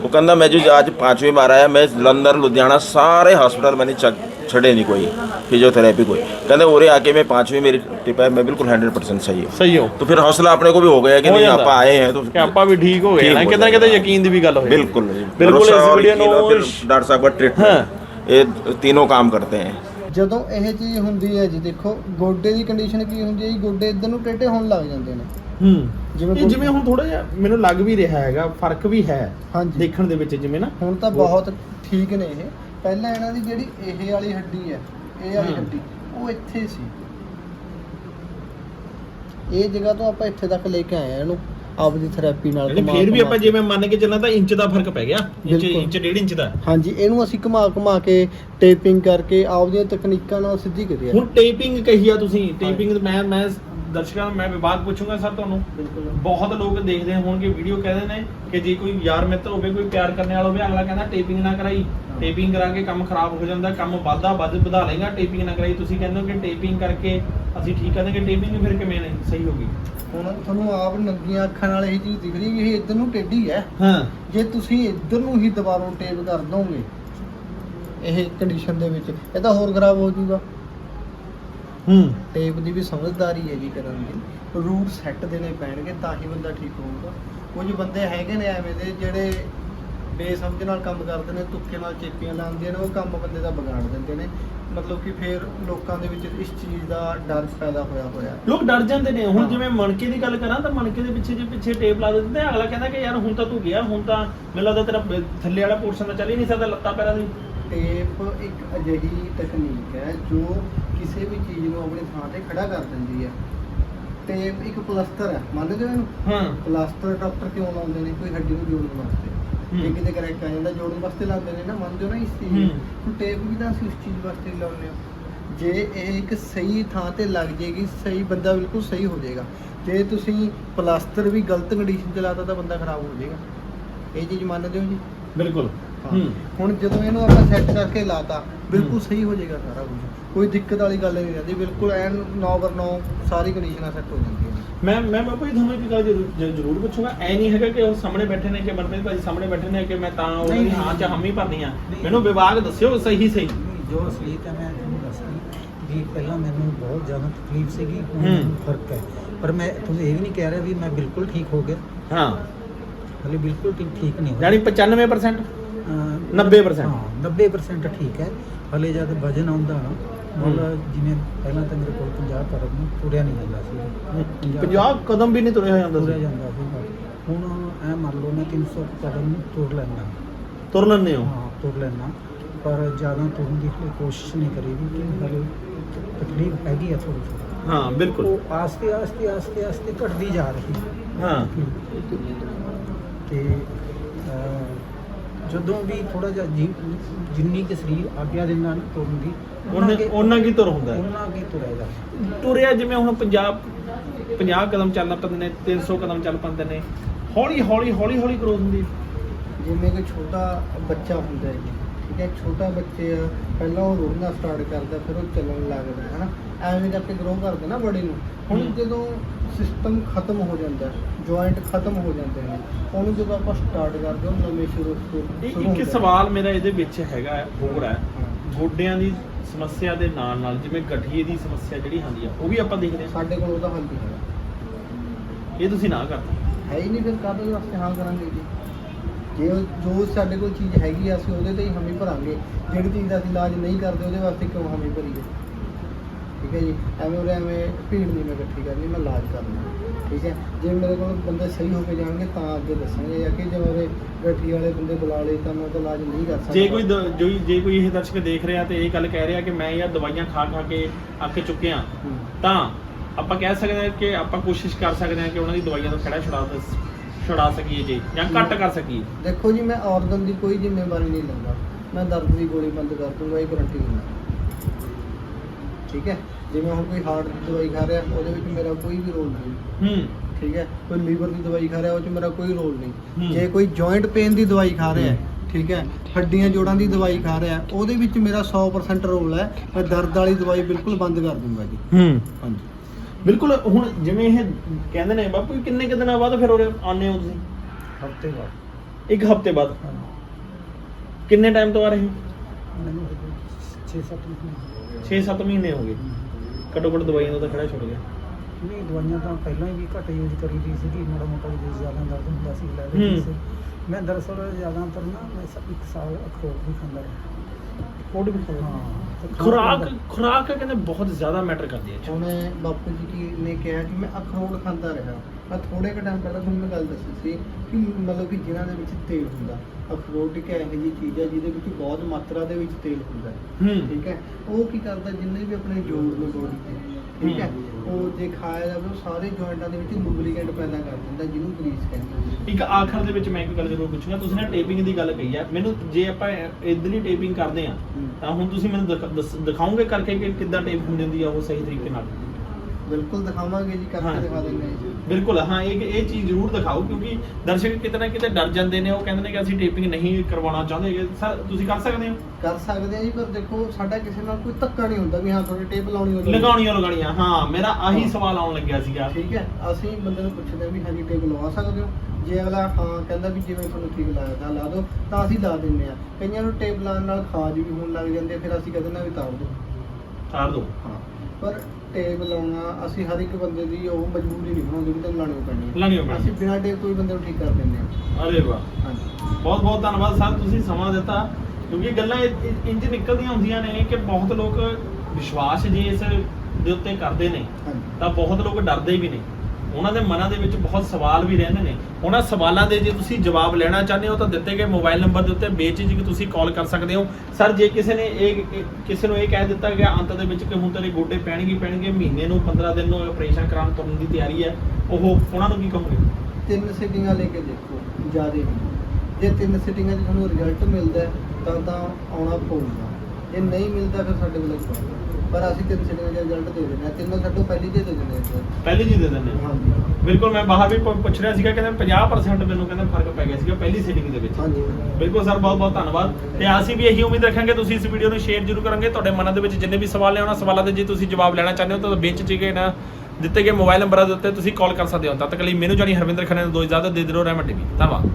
ਉਹ ਕਹਿੰਦਾ ਮੈਂ ਜੀ ਅੱਜ ਪੰਜਵੇਂ ਵਾਰ ਆਇਆ ਮੈਂ ਜਲੰਧਰ ਲੁਧਿਆਣਾ ਸਾਰੇ ਹਸਪਤਾਲ ਮੈਨੇ ਚੈੱਕ छड़े नहीं कोई फिजियोथेरेपी कोई कहते उरे आके मैं पांचवी मेरी टिप है मैं बिल्कुल हंड्रेड परसेंट सही हूँ ਸਹੀ ਹੋ तो फिर हौसला अपने को भी हो गया कि हो नहीं जाता। आप आए हैं तो ਕਿ ਆਪਾਂ ਵੀ ਠੀਕ ਹੋ ਗਏ ठीक ਨਾ हो ਕਿਤੇ ਨਾ जाएगा। ਕਿਤੇ ਯਕੀਨ ਦੀ ਵੀ ਗੱਲ ਹੋਈ बिल्कुल बिल्कुल भरोसा इस और वीडियो यकीन और नो- फिर डॉक्टर साहब का ट्रीटमेंट ये तीनों काम करते हैं ਜਦੋਂ ਇਹ ਚੀਜ਼ ਹੁੰਦੀ ਹੈ ਜੀ ਦੇਖੋ ਗੋਡੇ ਦੀ ਕੰਡੀਸ਼ਨ ਕੀ ਹੁੰਦੀ ਹੈ ਜੀ ਗੋਡੇ ਇਧਰ ਨੂੰ ਟੇਢੇ ਹੋਣ ਲੱਗ ਜਾਂਦੇ ਨੇ ਹੂੰ ਜਿਵੇਂ ਇਹ ਜਿਵੇਂ ਹੁਣ ਥੋੜਾ ਜਿਹਾ ਮੈਨੂੰ ਲੱਗ ਵੀ ਰਿਹਾ ਹੈਗਾ ਫਰਕ ਵੀ ਹੈ ਹਾਂਜੀ ਦੇਖਣ ਦੇ ਵਿੱਚ ਜਿਵੇਂ ਨਾ ਹੁਣ ਤਾਂ ਬਹੁਤ ਠੀਕ ਨੇ ਇਹ ਪਹਿਲਾਂ ਇਹਨਾਂ ਦੀ ਜਿਹੜੀ ਇਹ ਵਾਲੀ ਹੱਡੀ ਹੈ ਇਹ ਵਾਲੀ। ਹੱਡੀ ਉਹ ਇੱਥੇ ਸੀ ਇਹ ਜਗ੍ਹਾ ਤੋਂ ਆਪਾਂ ਇੱਥੇ ਤੱਕ ਲੈ ਕੇ ਆਏ ਆ ਇਹਨੂੰ ਆਪਦੀ ਥੈਰੇਪੀ ਨਾਲ ਘੁਮਾ- ਫੇਰ ਵੀ ਆਪਾਂ। ਜਿਵੇਂ ਮੰਨ ਕੇ ਚੱਲਾਂ ਤਾਂ ਇੰਚ ਦਾ ਫ਼ਰਕ ਪੈ ਗਿਆ ਇੰਚ। ਇੰਚ ਡੇਢ ਇੰਚ ਦਾ ਹਾਂਜੀ ਇਹਨੂੰ ਅਸੀਂ ਘੁਮਾ ਘੁਮਾ ਕੇ ਟੇਪਿੰਗ ਕਰਕੇ ਆਪਦੀਆਂ ਤਕਨੀਕਾਂ ਨਾਲ ਸਿੱਧੀ ਕਰਿਆ ਹੁਣ ਟੇਪਿੰਗ ਕਹੀ ਆ ਤੁਸੀਂ ਟੇਪਿੰਗ ਮੈਂ ਮੈਂ ਦਰਸ਼ਕਾਂ ਨੂੰ ਮੈਂ ਵਿਭਾਗ ਪੁੱਛੂੰਗਾ ਸਰ ਤੁਹਾਨੂੰ। ਬਿਲਕੁਲ। ਬਹੁਤ ਲੋਕ ਦੇਖਦੇ ਹੋਣਗੇ ਵੀਡੀਓ ਕਹਿੰਦੇ ਨੇ ਕਿ ਜੇ ਕੋਈ ਯਾਰ ਮਿੱਤਰ ਹੋਵੇ ਕੋਈ ਪਿਆਰ ਕਰਨ ਵਾਲਾ ਹੋਵੇ ਅਗਲਾ ਕਹਿੰਦਾ ਟੇਪਿੰਗ ਨਾ ਕਰਾਈ। ਟੇਪਿੰਗ ਕਰਾ ਕੇ ਕੰਮ ਖਰਾਬ ਹੋ ਜਾਂਦਾ ਕੰਮ ਵੱਧਦਾ ਵੱਧ ਵਧਾ ਲੇਗਾ ਟੇਪਿੰਗ ਨਾ ਕਰਾਈ। ਤੁਸੀਂ ਕਹਿੰਦੇ ਹੋ ਕਿ ਟੇਪਿੰਗ ਕਰਕੇ ਅਸੀਂ ਠੀਕ ਕਹਿੰਦੇ ਕਿ ਟੇਪਿੰਗ ਫਿਰ ਕਿਵੇਂ ਨਹੀਂ ਸਹੀ ਹੋਗੀ ਹੁਣ ਤੁਹਾਨੂੰ ਆਪ ਨੰਗੀਆਂ ਅੱਖਾਂ ਨਾਲ ਇਹ ਚੀਜ਼ ਦਿਖ ਰਹੀ ਇਹ ਇੱਧਰ ਨੂੰ ਟੇਢੀ ਹੈ। ਹਾਂ। ਜੇ ਤੁਸੀਂ ਇੱਧਰ ਨੂੰ ਹੀ ਦੁਬਾਰਾ ਟੇਪ ਕਰ ਦੋਗੇ ਇਹ ਕੰਡੀਸ਼ਨ ਦੇ ਵਿੱਚ ਇਹ ਤਾਂ ਹੋਰ ਖਰਾਬ ਹੋ ਜਾਊਗਾ। ਹੂੰ। ਟੇਪ ਦੀ ਵੀ ਸਮਝਦਾਰੀ ਹੈ ਜੀ ਕਰਨ ਦੀ। ਰੂਟ ਸੈੱਟ ਦੇਣੇ ਪੈਣਗੇ ਤਾਂ ਹੀ ਬੰਦਾ ਠੀਕ ਹੋਊਗਾ। ਕੁਝ ਬੰਦੇ ਹੈਗੇ ਨੇ ਐਵੇਂ ਦੇ ਜਿਹੜੇ ਬੇਸਮਝ ਨਾਲ ਕੰਮ ਕਰਦੇ ਨੇ ਤੁੱਕੇ ਨਾਲ ਚੇਪੀਆਂ ਲਾਉਂਦੇ ਨੇ ਉਹ ਕੰਮ ਬੰਦੇ ਦਾ ਵਿਗਾੜ ਦਿੰਦੇ ਨੇ। ਮਤਲਬ ਕਿ ਫਿਰ ਲੋਕਾਂ ਦੇ ਵਿੱਚ ਇਸ ਚੀਜ਼ ਦਾ ਡਰ ਪੈਦਾ ਹੋਇਆ ਹੋਇਆ। ਲੋਕ ਡਰ ਜਾਂਦੇ ਨੇ। ਹੁਣ। ਜਿਵੇਂ ਮਣਕੇ ਦੀ ਗੱਲ ਕਰਾਂ ਤਾਂ ਮਣਕੇ ਦੇ ਪਿੱਛੇ ਜੇ ਪਿੱਛੇ ਟੇਪ ਲਾ ਦਿੰਦੇ ਨੇ ਅਗਲਾ ਕਹਿੰਦਾ ਕਿ ਯਾਰ ਹੁਣ ਤਾਂ ਤੂੰ ਗਿਆ ਹੁਣ ਤਾਂ ਮੈਨੂੰ ਲੱਗਦਾ ਤੇਰਾ ਥੱਲੇ ਵਾਲਾ ਪੋਰਸ਼ਨ ਤਾਂ ਚੱਲ ਹੀ ਨਹੀਂ ਸਕਦਾ ਲੱਤਾਂ ਪੈਰਾਂ ਦੀ। ਟੇਪ ਇੱਕ ਅਜਿਹੀ ਤਕਨੀਕ ਹੈ ਜੋ ਕਿਸੇ ਵੀ ਚੀਜ਼ ਨੂੰ ਆਪਣੀ ਥਾਂ ਤੇ ਖੜਾ ਕਰ ਦਿੰਦੀ ਹੈ। ਟੇਪ ਇੱਕ ਪਲਸਟਰ ਹੈ ਮੰਨਦੇ ਹੋ ਇਹਨੂੰ? ਹਾਂ। ਪਲਾਸਟਰ ਡਾਕਟਰ ਕਿਉਂ ਲਾਉਂਦੇ ਨੇ? ਕੋਈ ਹੱਡੀ ਨੂੰ ਜੋੜਨ ਵਾਸਤੇ। ਜੇ ਕਿਤੇ ਕਰੈਕ ਆ ਜਾਂਦਾ ਜੋੜਨ ਵਾਸਤੇ ਲਾਉਂਦੇ ਨੇ ਨਾ ਮੰਨਦੇ ਹੋ ਨਾ ਇਸ ਚੀਜ਼ ਨੂੰ। ਹੁਣ ਟੇਪ ਵੀ ਤਾਂ ਅਸੀਂ ਉਸ ਚੀਜ਼ ਵਾਸਤੇ ਲਾਉਂਦੇ ਹਾਂ? ਜੇ ਇਹ ਇੱਕ ਸਹੀ ਥਾਂ ਤੇ ਲੱਗ ਜੇਗੀ ਸਹੀ ਬੰਦਾ ਬਿਲਕੁਲ ਸਹੀ ਹੋ ਜਾਏਗਾ ਜੇ ਤੁਸੀਂ ਪਲਾਸਟਰ ਵੀ ਗਲਤ ਕੰਡੀਸ਼ਨ ਚ ਲਾਤਾ ਤਾਂ ਬੰਦਾ ਖਰਾਬ ਹੋ ਜਾਏਗਾ ਇਹ ਚੀਜ਼ ਮੰਨਦੇ ਹੋ ਜੀ? ਬਿਲਕੁਲ। ਹੂੰ। ਹੁਣ ਜਦੋਂ ਇਹਨੂੰ ਆਪਾਂ ਸੈੱਟ ਕਰਕੇ ਲਾਤਾ ਬਿਲਕੁਲ ਸਹੀ ਹੋ ਜਾਏਗਾ ਸਾਰਾ ਕੁਝ। ਕੋਈ ਦਿੱਕਤ ਵਾਲੀ ਗੱਲ ਨਹੀਂ ਰਹਿੰਦੀ ਬਿਲਕੁਲ ਐਨ 9 ਬਰ 9 ਸਾਰੀ ਕੰਡੀਸ਼ਨਾਂ ਸੈੱਟ ਹੋ ਜਾਂਦੀਆਂ ਮੈਂ ਮੈਂ ਬਾਪੂ ਜੀ ਤੁਹਾਨੂੰ ਇੱਕ ਗੱਲ ਜ਼ਰੂਰ ਪੁੱਛੂੰਗਾ। ਐ ਨਹੀਂ ਹੈਗਾ ਕਿ ਉਹ ਸਾਹਮਣੇ ਬੈਠੇ ਨੇ ਕਿ ਮਨਪ੍ਰੀਤ ਭਾਜੀ ਸਾਹਮਣੇ ਬੈਠੇ ਨੇ ਕਿ ਮੈਂ ਤਾਂ ਉਹਨਾਂ ਦੀ ਨਹੀਂ, ਹਾਂ ਚ। ਹਾਮੀ ਭਰਨੀ ਆ। ਮੈਨੂੰ ਵਿਭਾਗ ਦੱਸਿਓ ਸਹੀ ਸਹੀ। ਜੋ ਅਸਲੀਤ ਹੈ ਮੈਂ ਤੁਹਾਨੂੰ ਦੱਸਦੀ ਵੀ ਪਹਿਲਾਂ ਮੈਨੂੰ ਬਹੁਤ ਜ਼ਿਆਦਾ ਤਕਲੀਫ ਸੀਗੀ ਹੁਣ ਫ਼ਰਕ ਹੈ। ਪਰ ਮੈਂ ਤੁਹਾਨੂੰ ਇਹ ਵੀ ਨਹੀਂ ਕਹਿ ਰਿਹਾ ਵੀ ਮੈਂ ਬਿਲਕੁਲ ਠੀਕ ਹੋ ਗਿਆ। ਹਾਂ। ਹਲੇ ਬਿਲਕੁਲ ਠੀਕ ਠੀਕ ਨਹੀਂ ਹੋਇਆ। ਯਾਨੀ 95% ਅਹ, 90% ਹਾਂ 90% ਠੀਕ ਹੈ। ਹਲੇ ਜਦ ਵਜਨ ਆਉਂਦਾ ਨਾ ਮਤਲਬ ਜਿਵੇਂ ਪਹਿਲਾਂ ਤਾਂ ਮੇਰੇ ਕੋਲ 50 ਕਦਮ ਨੂੰ ਤੁਰਿਆ ਨਹੀਂ ਜਾਂਦਾ ਸੀ। 50 ਕਦਮ ਵੀ ਨਹੀਂ ਤੁਰਿਆ ਜਾਂਦਾ ਤੁਰਿਆ ਸੀ ਜਾਂਦਾ ਸੀ ਹੁਣ ਐ ਮੰਨ ਲਓ ਮੈਂ 300 ਕਦਮ ਨੂੰ ਤੁਰ ਲੈਂਦਾ। ਤੁਰ ਲੈਂਦੇ ਹੋ? ਹਾਂ ਤੁਰ ਲੈਂਦਾ। ਪਰ ਜ਼ਿਆਦਾ ਤੁਰਨ ਦੀ ਕੋਈ ਕੋਸ਼ਿਸ਼ ਨਹੀਂ ਕਰੀ ਵੀ ਕਿ ਹਲੇ ਤਕਲੀਫ ਹੈਗੀ ਆ ਥੋੜੀ ਥੋੜੀ ਹਾਂ ਬਿਲਕੁਲ। ਉਹ ਆਸਤੇ ਆਸਤੇ ਆਸਤੇ ਆਸਤੇ ਘਟਦੀ ਜਾ ਰਹੀ ਹਾਂ। ਤੇ ਅਹ, ਜਦੋਂ ਵੀ ਥੋੜਾ ਜਿਹਾ ਜਿ- ਜਿੰਨੀ ਕਿ ਸਰੀਰ ਆਗਿਆ ਦਿੰਦਾ ਨਾ ਤੁਰਨ ਦੀ ਉਹਨਾਂ ਉਹਨਾਂ ਕੀ ਤੁਰ ਹੁੰਦਾ ਹੈ? ਉਹਨਾਂ ਕੀ ਤੁਰੇਗਾ ਤੁਰਿਆ ਜਿਵੇਂ ਹੁਣ ਪੰਜਾਬ 50 ਕਦਮ ਚੱਲ ਪੈਂਦੇ ਨੇ 300 ਕਦਮ ਚੱਲ ਪੈਂਦੇ ਨੇ ਹੌਲੀ ਹੌਲੀ ਹੌਲੀ ਹੌਲੀ ਗਰੋਥ ਹੁੰਦੀ ਹੈ। ਜਿਵੇਂ ਕਿ ਛੋਟਾ ਬੱਚਾ ਹੁੰਦਾ ਹੈ ਜੀ ਠੀਕ ਹੈ ਛੋਟਾ ਬੱਚੇ ਆ ਪਹਿਲਾਂ ਉਹ ਰੋਣਾ ਸਟਾਰਟ ਕਰਦਾ ਫਿਰ ਉਹ ਚੱਲਣ ਲੱਗਦਾ ਹੈ ਹਨਾ ਐਵੇਂ ਕਰਕੇ ਗਰੋ ਕਰਦੇ ਨਾ ਬੜੀ ਨੂੰ ਹੁਣ ਹੂੰ। ਜਦੋਂ ਸਿਸਟਮ ਖਤਮ ਹੋ ਜਾਂਦਾ ਜੁਆਇੰਟ ਖਤਮ ਹੋ ਜਾਂਦੇ ਨੇ। ਉਹਨੂੰ ਜਦੋਂ ਆਪਾਂ ਸਟਾਰਟ ਕਰਦੇ ਹਾਂ ਨਵੇਂ ਸ਼ੁਰੂ ਤੋਂ ਇਹ ਇੱਕ। ਸਵਾਲ ਮੇਰਾ ਇਹਦੇ ਵਿੱਚ ਹੈਗਾ ਹੋਰ ਹੈ। ਗੋਡਿਆਂ ਦੀ ਸਮੱਸਿਆ ਦੇ ਨਾਲ ਨਾਲ ਜਿਵੇਂ ਗਠੀਏ ਦੀ ਸਮੱਸਿਆ ਜਿਹੜੀ ਹੁੰਦੀ ਆ ਉਹ ਵੀ ਆਪਾਂ ਦੇਖਦੇ ਹਾਂ। ਸਾਡੇ ਕੋਲ ਉਹਦਾ ਹੱਲ ਨਹੀਂ ਹੈ। ਇਹ ਤੁਸੀਂ ਨਾ ਕਰਤਾ ਹੈ ਹੀ ਨਹੀਂ ਫਿਰ ਕਾਹਦੇ ਵਾਸਤੇ ਹਾਂ ਕਰਾਂਗੇ ਜੀ? ਜੇ ਉਹ- ਜੋ ਸਾਡੇ ਕੋਲ ਚੀਜ਼ ਹੈਗੀ ਆ ਅਸੀਂ ਉਹਦੇ ਤੇ ਹੀ ਹਮੀ ਭਰਾਂਗੇ। ਜਿਹੜੀ ਚੀਜ਼ ਦਾ ਅਸੀਂ ਇਲਾਜ ਨਹੀਂ ਕਰਦੇ ਉਹਦੇ ਵਾਸਤੇ ਕਿਉਂ ਹਮੀ ਭਰੀਏ? ਠੀਕ ਹੈ ਜੀ? ਐਵੇਂ ਉਰੇ ਐਵੇਂ ਭੀੜ ਨਹੀਂ ਮੈਂ ਇਕੱਠੀ ਕਰਨੀ ਮੈਂ ਇਲਾਜ ਕਰਨਾ। ਠੀਕ ਹੈ? ਜੇ ਮੇਰੇ ਕੋਲ ਬੰਦੇ ਸਹੀ ਹੋ ਕੇ ਜਾਣਗੇ ਤਾਂ ਅੱਗੇ ਦੱਸਾਂਗੇ ਜਾਂ ਕਿ ਜੇ ਮੇਰੇ ਗੱਠੀ ਵਾਲੇ ਬੰਦੇ ਬੁਲਾ ਲਏ ਤਾਂ ਮੈਂ ਉਹਦਾ ਇਲਾਜ ਨਹੀਂ ਕਰ ਸਕਦਾ। ਜੇ ਕੋਈ ਦ- ਜੋ ਜੇ ਕੋਈ ਇਹ ਦਰਸ਼ਕ ਦੇਖ ਰਿਹਾ ਤੇ ਇਹ ਗੱਲ ਕਹਿ ਰਿਹਾ ਕਿ ਮੈਂ ਯਾਰ ਦਵਾਈਆਂ ਖਾ ਖਾ ਕੇ ਅੱਕ ਚੁੱਕਿਆ ਹੂੰ। ਤਾਂ ਆਪਾਂ ਕਹਿ ਸਕਦੇ ਹਾਂ ਕਿ ਆਪਾਂ ਕੋਸ਼ਿਸ਼ ਕਰ ਸਕਦੇ ਹਾਂ ਕਿ ਉਹਨਾਂ ਦੀ ਦਵਾਈਆਂ ਤੋਂ ਖੜਾ ਛੁਡਾ ਦ- ਛੁਡਾ ਸਕੀਏ ਜੀ ਜਾਂ ਘੱਟ ਕਰ ਸਕੀਏ। ਦੇਖੋ ਜੀ ਮੈਂ ਔਰਗਨ ਦੀ ਕੋਈ ਜ਼ਿੰਮੇਵਾਰੀ ਨਹੀਂ ਲੈਂਦਾ। ਮੈਂ ਦਰਦ ਦੀ ਗੋਲੀ ਬੰਦ ਕਰ ਦੂੰਗਾ ਇਹ ਗਰੰਟੀ ਦਿੰਦਾ। ਠੀਕ ਹੈ? ਜਿਵੇਂ ਹੁਣ ਕੋਈ ਹਾਰਟ ਦੀ ਦਵਾਈ ਖਾ ਰਿਹਾ ਉਹਦੇ ਵਿੱਚ ਮੇਰਾ ਕੋਈ ਵੀ ਰੋਲ ਨਹੀਂ। ਹੂੰ। ਠੀਕ ਹੈ? ਕੋਈ ਲੀਵਰ ਦੀ ਦਵਾਈ ਖਾ ਰਿਹਾ ਉਹ 'ਚ ਮੇਰਾ ਕੋਈ ਰੋਲ ਨਹੀਂ। ਜੇ ਕੋਈ ਜੁਆਇੰਟ ਪੇਨ ਦੀ ਦਵਾਈ ਖਾ ਰਿਹਾ ਠੀਕ ਹੈ? ਹੱਡੀਆਂ ਜੋੜਾਂ ਦੀ ਦਵਾਈ ਖਾ ਰਿਹਾ ਉਹਦੇ ਵਿੱਚ ਮੇਰਾ 100% ਰੋਲ ਹੈ। ਮੈਂ ਦਰਦ ਵਾਲੀ ਦਵਾਈ ਬਿਲਕੁਲ ਬੰਦ ਕਰ ਦੂੰਗਾ ਜੀ। ਹੂੰ। ਹਾਂਜੀ। ਬਿਲਕੁਲ ਹੁਣ ਜਿਵੇਂ ਇਹ ਕਹਿੰਦੇ ਨੇ ਬਾਪੂ ਕਿੰਨੇ ਕੁ ਦਿਨਾਂ ਬਾਅਦ ਫਿਰ ਉਰੇ ਆਉਂਦੇ ਹੋ ਤੁਸੀਂ? ਹਫ਼ਤੇ ਬਾਅਦ। ਇੱਕ ਹਫ਼ਤੇ ਬਾਅਦ? ਕਿੰਨੇ ਟਾਈਮ ਤੋਂ ਆ ਰਹੇ ਹੋ? ਮੈਨੂੰ 6-7 ਮਹੀਨੇ 6-7 ਮਹੀਨੇ ਹੋ ਗਏ। ਘੱਟੋ ਘੱਟ ਦਵਾਈਆਂ ਦਾ ਤਾਂ ਖੜਾ ਛੁੱਟ ਗਿਆ। ਨਹੀਂ ਦਵਾਈਆਂ ਤਾਂ ਪਹਿਲਾਂ ਹੀ ਵੀ ਘੱਟ ਯੂਜ਼ ਕਰੀ ਦੀ ਸੀਗੀ ਮਾੜਾ ਮੋਟਾ ਜੇ ਜ਼ਿਆਦਾ ਦਰਦ ਹੁੰਦਾ ਸੀ ਲੈ। ਲਈ ਸੀ। ਮੈਂ ਦਰਅਸਲ ਜ਼ਿਆਦਾਤਰ ਨਾ ਮੈਂ ਸ- ਇੱਕ ਸਾਲ ਅਖਰੋਟ ਵੀ ਖਾਂਦਾ ਰਿਹਾ। ਫੂਡ ਵੀ ਹਾਂ ਤੇ ਖੁਰਾਕ ਖਾਂਦਾ- ਖੁਰਾਕ ਕਹਿੰਦੇ ਬਹੁਤ ਜ਼ਿਆਦਾ ਮੈਟਰ ਕਰਦੀ ਹੈ ਉਹਨੇ ਬਾਪੂ ਜੀ ਕੀ ਨੇ ਕਿਹਾ ਕਿ ਮੈਂ ਅਖਰੋਟ ਖਾਂਦਾ ਰਿਹਾ। ਮੈਂ ਥੋੜੇ ਕੁ ਟਾਈਮ ਪਹਿਲਾਂ ਤੁਹਾਨੂੰ ਮੈਂ ਗੱਲ ਦੱਸੀ ਸੀ ਕਿ ਮਤਲਬ ਕਿ ਜਿਨ੍ਹਾਂ ਦੇ ਵਿੱਚ ਤੇਲ ਹੁੰਦਾ। ਅਖਰੋਟ ਇੱਕ ਇਹੋ ਜਿਹੀ ਚੀਜ਼ ਹੈ ਜਿਹਦੇ ਵਿੱਚ ਬਹੁਤ ਮਾਤਰਾ ਦੇ ਵਿੱਚ ਤੇਲ ਹੁੰਦਾ ਹੈ। ਹੂੰ। ਠੀਕ ਹੈ? ਉਹ ਕੀ ਕਰਦਾ ਜਿੰਨੇ ਵੀ ਆਪਣੇ ਜੋੜ ਨੇ ਬੋਡੀ ਤੇ ਠੀਕ ਹੈ? ਉਹ ਜੇ ਖਾਇਆ ਜਾਵੇ ਉਹ ਸਾਰੇ ਜੁਆਇੰਟਾਂ ਦੇ ਵਿੱਚ ਲੂਬਰੀਕੈਂਟ ਪੈਦਾ ਕਰ ਦਿੰਦਾ ਜਿਹਨੂੰ ਗਰੀਸ ਕਹਿੰਦੇ ਨੇ। ਇੱਕ ਆਖਰ ਦੇ ਵਿੱਚ ਮੈਂ ਇੱਕ ਗੱਲ ਜ਼ਰੂਰ ਪੁੱਛੂੰਗਾ ਤੁਸੀਂ ਨਾ ਟੇਪਿੰਗ ਦੀ ਗੱਲ ਕਹੀ ਹੈ ਮੈਨੂੰ ਜੇ ਆਪਾਂ ਇਧਰਲੀ ਟੇਪਿੰਗ ਕਰਦੇ ਆ ਤਾਂ ਹੁਣ ਤੁਸੀਂ ਮੈਨੂੰ ਦਿਖਾ- ਦੱਸ- ਦਿਖਾਓਗੇ ਕਰਕੇ ਕਿ ਕਿੱਦਾਂ ਟੇਪ ਹੁੰਦੀ ਹੁੰਦੀ ਆ ਉਹ ਸਹੀ ਤਰੀਕੇ ਨਾਲ? ਬਿਲਕੁਲ ਦਿਖਾਵਾਂਗੇ ਜੀ ਹਾਂ। ਕਰਕੇ ਦਿਖਾ ਦਿੰਦੇ ਹਾਂ ਜੀ। ਬਿਲਕੁਲ ਹਾਂ ਇਹ ਇਹ ਚੀਜ਼ ਜ਼ਰੂਰ ਦਿਖਾਓ ਕਿਉਂਕਿ ਦਰਸ਼ਕ ਕਿਤੇ ਨਾ ਕਿਤੇ ਡਰ ਜਾਂਦੇ ਨੇ ਉਹ ਕਹਿੰਦੇ ਨੇ ਕਿ ਅਸੀਂ ਟੇਪਿੰਗ ਨਹੀਂ ਕਰਵਾਉਣਾ ਚਾਹੁੰਦੇ। ਸਰ ਤੁਸੀਂ ਕਰ ਸਕਦੇ ਹੋ? ਕਰ ਸਕਦੇ ਆ ਜੀ ਪਰ ਦੇਖੋ ਸਾਡਾ ਕਿਸੇ ਨਾਲ ਕੋਈ ਧੱਕਾ ਨਹੀਂ ਹੁੰਦਾ ਵੀ ਹਾਂ ਤੁਹਾਡੀ ਟੇਪ ਲਾਉਣੀ ਹੋਵੇ। ਲਗਾਉਣੀਆਂ ਲਗਾਉਣੀਆਂ ਹਾਂ ਮੇਰਾ ਆਹੀ ਹਾਂ। ਸਵਾਲ ਆਉਣ ਲੱਗਿਆ ਸੀਗਾ। ਠੀਕ ਹੈ ਅਸੀਂ ਬੰਦੇ ਨੂੰ ਪੁੱਛਦੇ ਹਾਂ ਵੀ ਹਾਂਜੀ ਟੇਪ ਲਵਾ ਸਕਦੇ ਹੋ। ਜੇ ਅਗਲਾ ਹਾਂ ਕਹਿੰਦਾ ਵੀ ਜਿਵੇਂ ਤੁਹਾਨੂੰ ਠੀਕ ਲੱਗਦਾ ਤਾਂ ਲਾ ਦਿਓ ਤਾਂ ਅਸੀਂ ਲਾ ਦਿੰਦੇ ਆ। ਕਈਆਂ ਨੂੰ ਟੇਪ ਲਾਉਣ ਨਾਲ ਖਾਜ ਵੀ ਹੋਣ ਲੱਗ ਜਾਂਦੇ ਆ, ਫਿਰ ਅਸੀਂ ਕਹਿੰਦੇ ਨਾ ਵੀ ਤਾਰ ਦਿਓ। ਤਾਰ ਦੋ ਹਾਂ ਪਰ ਟੇਪ ਲਾਉਣਾ ਅਸੀਂ ਹਰ ਇੱਕ ਬੰਦੇ ਦੀ ਉਹ ਮਜਬੂਰੀ ਨਹੀਂ ਬਣਾਉਂਦੇ ਵੀ ਤੈਨੂੰ ਲਾਣੀ ਪੈਣੀ ਹੈ। ਲਾਉਣੀ ਓ ਪੈਣੀ। ਅਸੀਂ ਬਿਨਾਂ ਟੇਪ ਤੋਂ ਹੀ ਬੰਦੇ ਨੂੰ ਠੀਕ ਕਰ ਦਿੰਦੇ ਹਾਂ। ਅਰੇ ਵਾਹ। ਹਾਂਜੀ। ਬਹੁਤ ਬਹੁਤ ਧੰਨਵਾਦ ਸਰ ਤੁਸੀਂ ਸਮਾਂ ਦਿੱਤਾ ਕਿਉਂਕਿ ਗੱਲਾਂ ਇ- ਇ- ਇੰਝ ਨਿਕਲਦੀਆਂ ਹੁੰਦੀਆਂ ਨੇ ਕਿ ਬਹੁਤ ਲੋਕ ਵਿਸ਼ਵਾਸ ਜੇ ਇਸ ਦੇ ਉੱਤੇ ਕਰਦੇ ਨੇ ਹਾਂਜੀ। ਤਾਂ ਬਹੁਤ ਲੋਕ ਡਰਦੇ ਵੀ ਨੇ। ਉਹਨਾਂ ਦੇ ਮਨਾਂ ਦੇ ਵਿੱਚ ਬਹੁਤ ਸਵਾਲ ਵੀ ਰਹਿੰਦੇ ਨੇ। ਉਹਨਾਂ ਸਵਾਲਾਂ ਦੇ ਜੇ ਤੁਸੀਂ ਜਵਾਬ ਲੈਣਾ ਚਾਹੁੰਦੇ ਹੋ ਤਾਂ ਦਿੱਤੇ ਗਏ ਮੋਬਾਈਲ ਨੰਬਰ ਦੇ ਉੱਤੇ ਬੇਝਿਜਕ ਤੁਸੀਂ ਕਾਲ ਕਰ ਸਕਦੇ ਹੋ। ਸਰ, ਜੇ ਕਿਸੇ ਨੇ ਇਹ ਕਿਸੇ ਨੂੰ ਇਹ ਕਹਿ ਦਿੱਤਾ ਗਿਆ ਅੰਤ ਦੇ ਵਿੱਚ ਕਿ ਹੁਣ ਤੇਰੇ ਗੋਡੇ ਪੈਣਗੇ ਪੈਣਗੇ, ਮਹੀਨੇ ਨੂੰ 15 ਦਿਨ ਨੂੰ ਆਪਰੇਸ਼ਨ ਕਰਾਉਣ ਤੁਰਨ ਦੀ ਤਿਆਰੀ ਹੈ, ਉਹ ਉਹਨਾਂ ਨੂੰ ਕੀ ਕਹੋਗੇ? ਤਿੰਨ ਸਿਟਿੰਗਾਂ ਲੈ ਕੇ ਦੇਖੋ, ਜਿਆਦੇ ਨਹੀਂ। ਜੇ ਤਿੰਨ ਸਿਟਿੰਗਾਂ 'ਚ ਤੁਹਾਨੂੰ ਰਿਜ਼ਲਟ ਮਿਲਦਾ ਤਾਂ ਤਾਂ ਆਉਣਾ ਪਊਗਾ। ਜੇ ਨਹੀਂ ਮਿਲਦਾ, ਫਿਰ ਸਾਡੇ ਕੋਲ ਕੋਈ ਪਰ ਅਸੀਂ ਸਿਟਿੰਗਾਂ ਦਾ ਰਿਜ਼ਲਟ ਦੇ ਦਿੰਦੇ ਹਾਂ। ਤਿੰਨੋਂ ਸਾਡੋਂ ਪਹਿਲੀ ਦੇ ਦੇ ਦਿੰਦੇ ਹਾਂ। ਪਹਿਲੀ ਜੀ ਦੇ ਦਿੰਦੇ ਹੋ। ਹਾਂਜੀ ਬਿਲਕੁਲ ਮੈਂ ਬਾਹਰ ਵੀ ਪੁ- ਪੁੱਛ ਰਿਹਾ ਸੀਗਾ ਕਹਿੰਦੇ 50% ਮੈਨੂੰ ਕਹਿੰਦੇ ਫ਼ਰਕ ਪੈ ਗਿਆ ਸੀਗਾ ਪਹਿਲੀ ਸੀਟਿੰਗ ਦੇ ਵਿੱਚ। ਹਾਂਜੀ ਬਿਲਕੁਲ ਸਰ ਬਹੁਤ ਬਹੁਤ ਧੰਨਵਾਦ। ਤੇ ਅਸੀਂ ਵੀ ਇਹੀ ਉਮੀਦ ਰੱਖਾਂਗੇ ਤੁਸੀਂ ਇਸ ਵੀਡੀਓ ਨੂੰ ਸ਼ੇਅਰ ਜ਼ਰੂਰ ਕਰਾਂਗੇ। ਤੁਹਾਡੇ ਮਨਾਂ ਦੇ ਵਿੱਚ ਜਿੰਨੇ ਵੀ ਸਵਾਲ ਨੇ ਉਹਨਾਂ ਸਵਾਲਾਂ ਦੇ ਜੇ ਤੁਸੀਂ ਜਵਾਬ ਲੈਣਾ ਚਾਹੁੰਦੇ ਹੋ ਤਾਂ ਵਿੱਚ ਚੀਕੇ ਨਾ ਦਿੱਤੇ ਗਏ ਮੋਬਾਈਲ ਨੰਬਰਾਂ ਦੇ ਉੱਤੇ ਤੁਸੀਂ ਕਾਲ ਕਰ ਸਕਦੇ ਹੋ। ਤਦ ਤੱਕ ਲਈ ਮੈਨੂੰ ਜਾਨੀ ਹਰਵਿੰਦਰ ਖੰਨੇ ਨੂੰ ਦੋ ਇਜਾਜ਼ਤ ਦੇ ਦਿਓ ਰਹਿਮਤ ਟੀਵੀ। ਧੰਨਵਾਦ।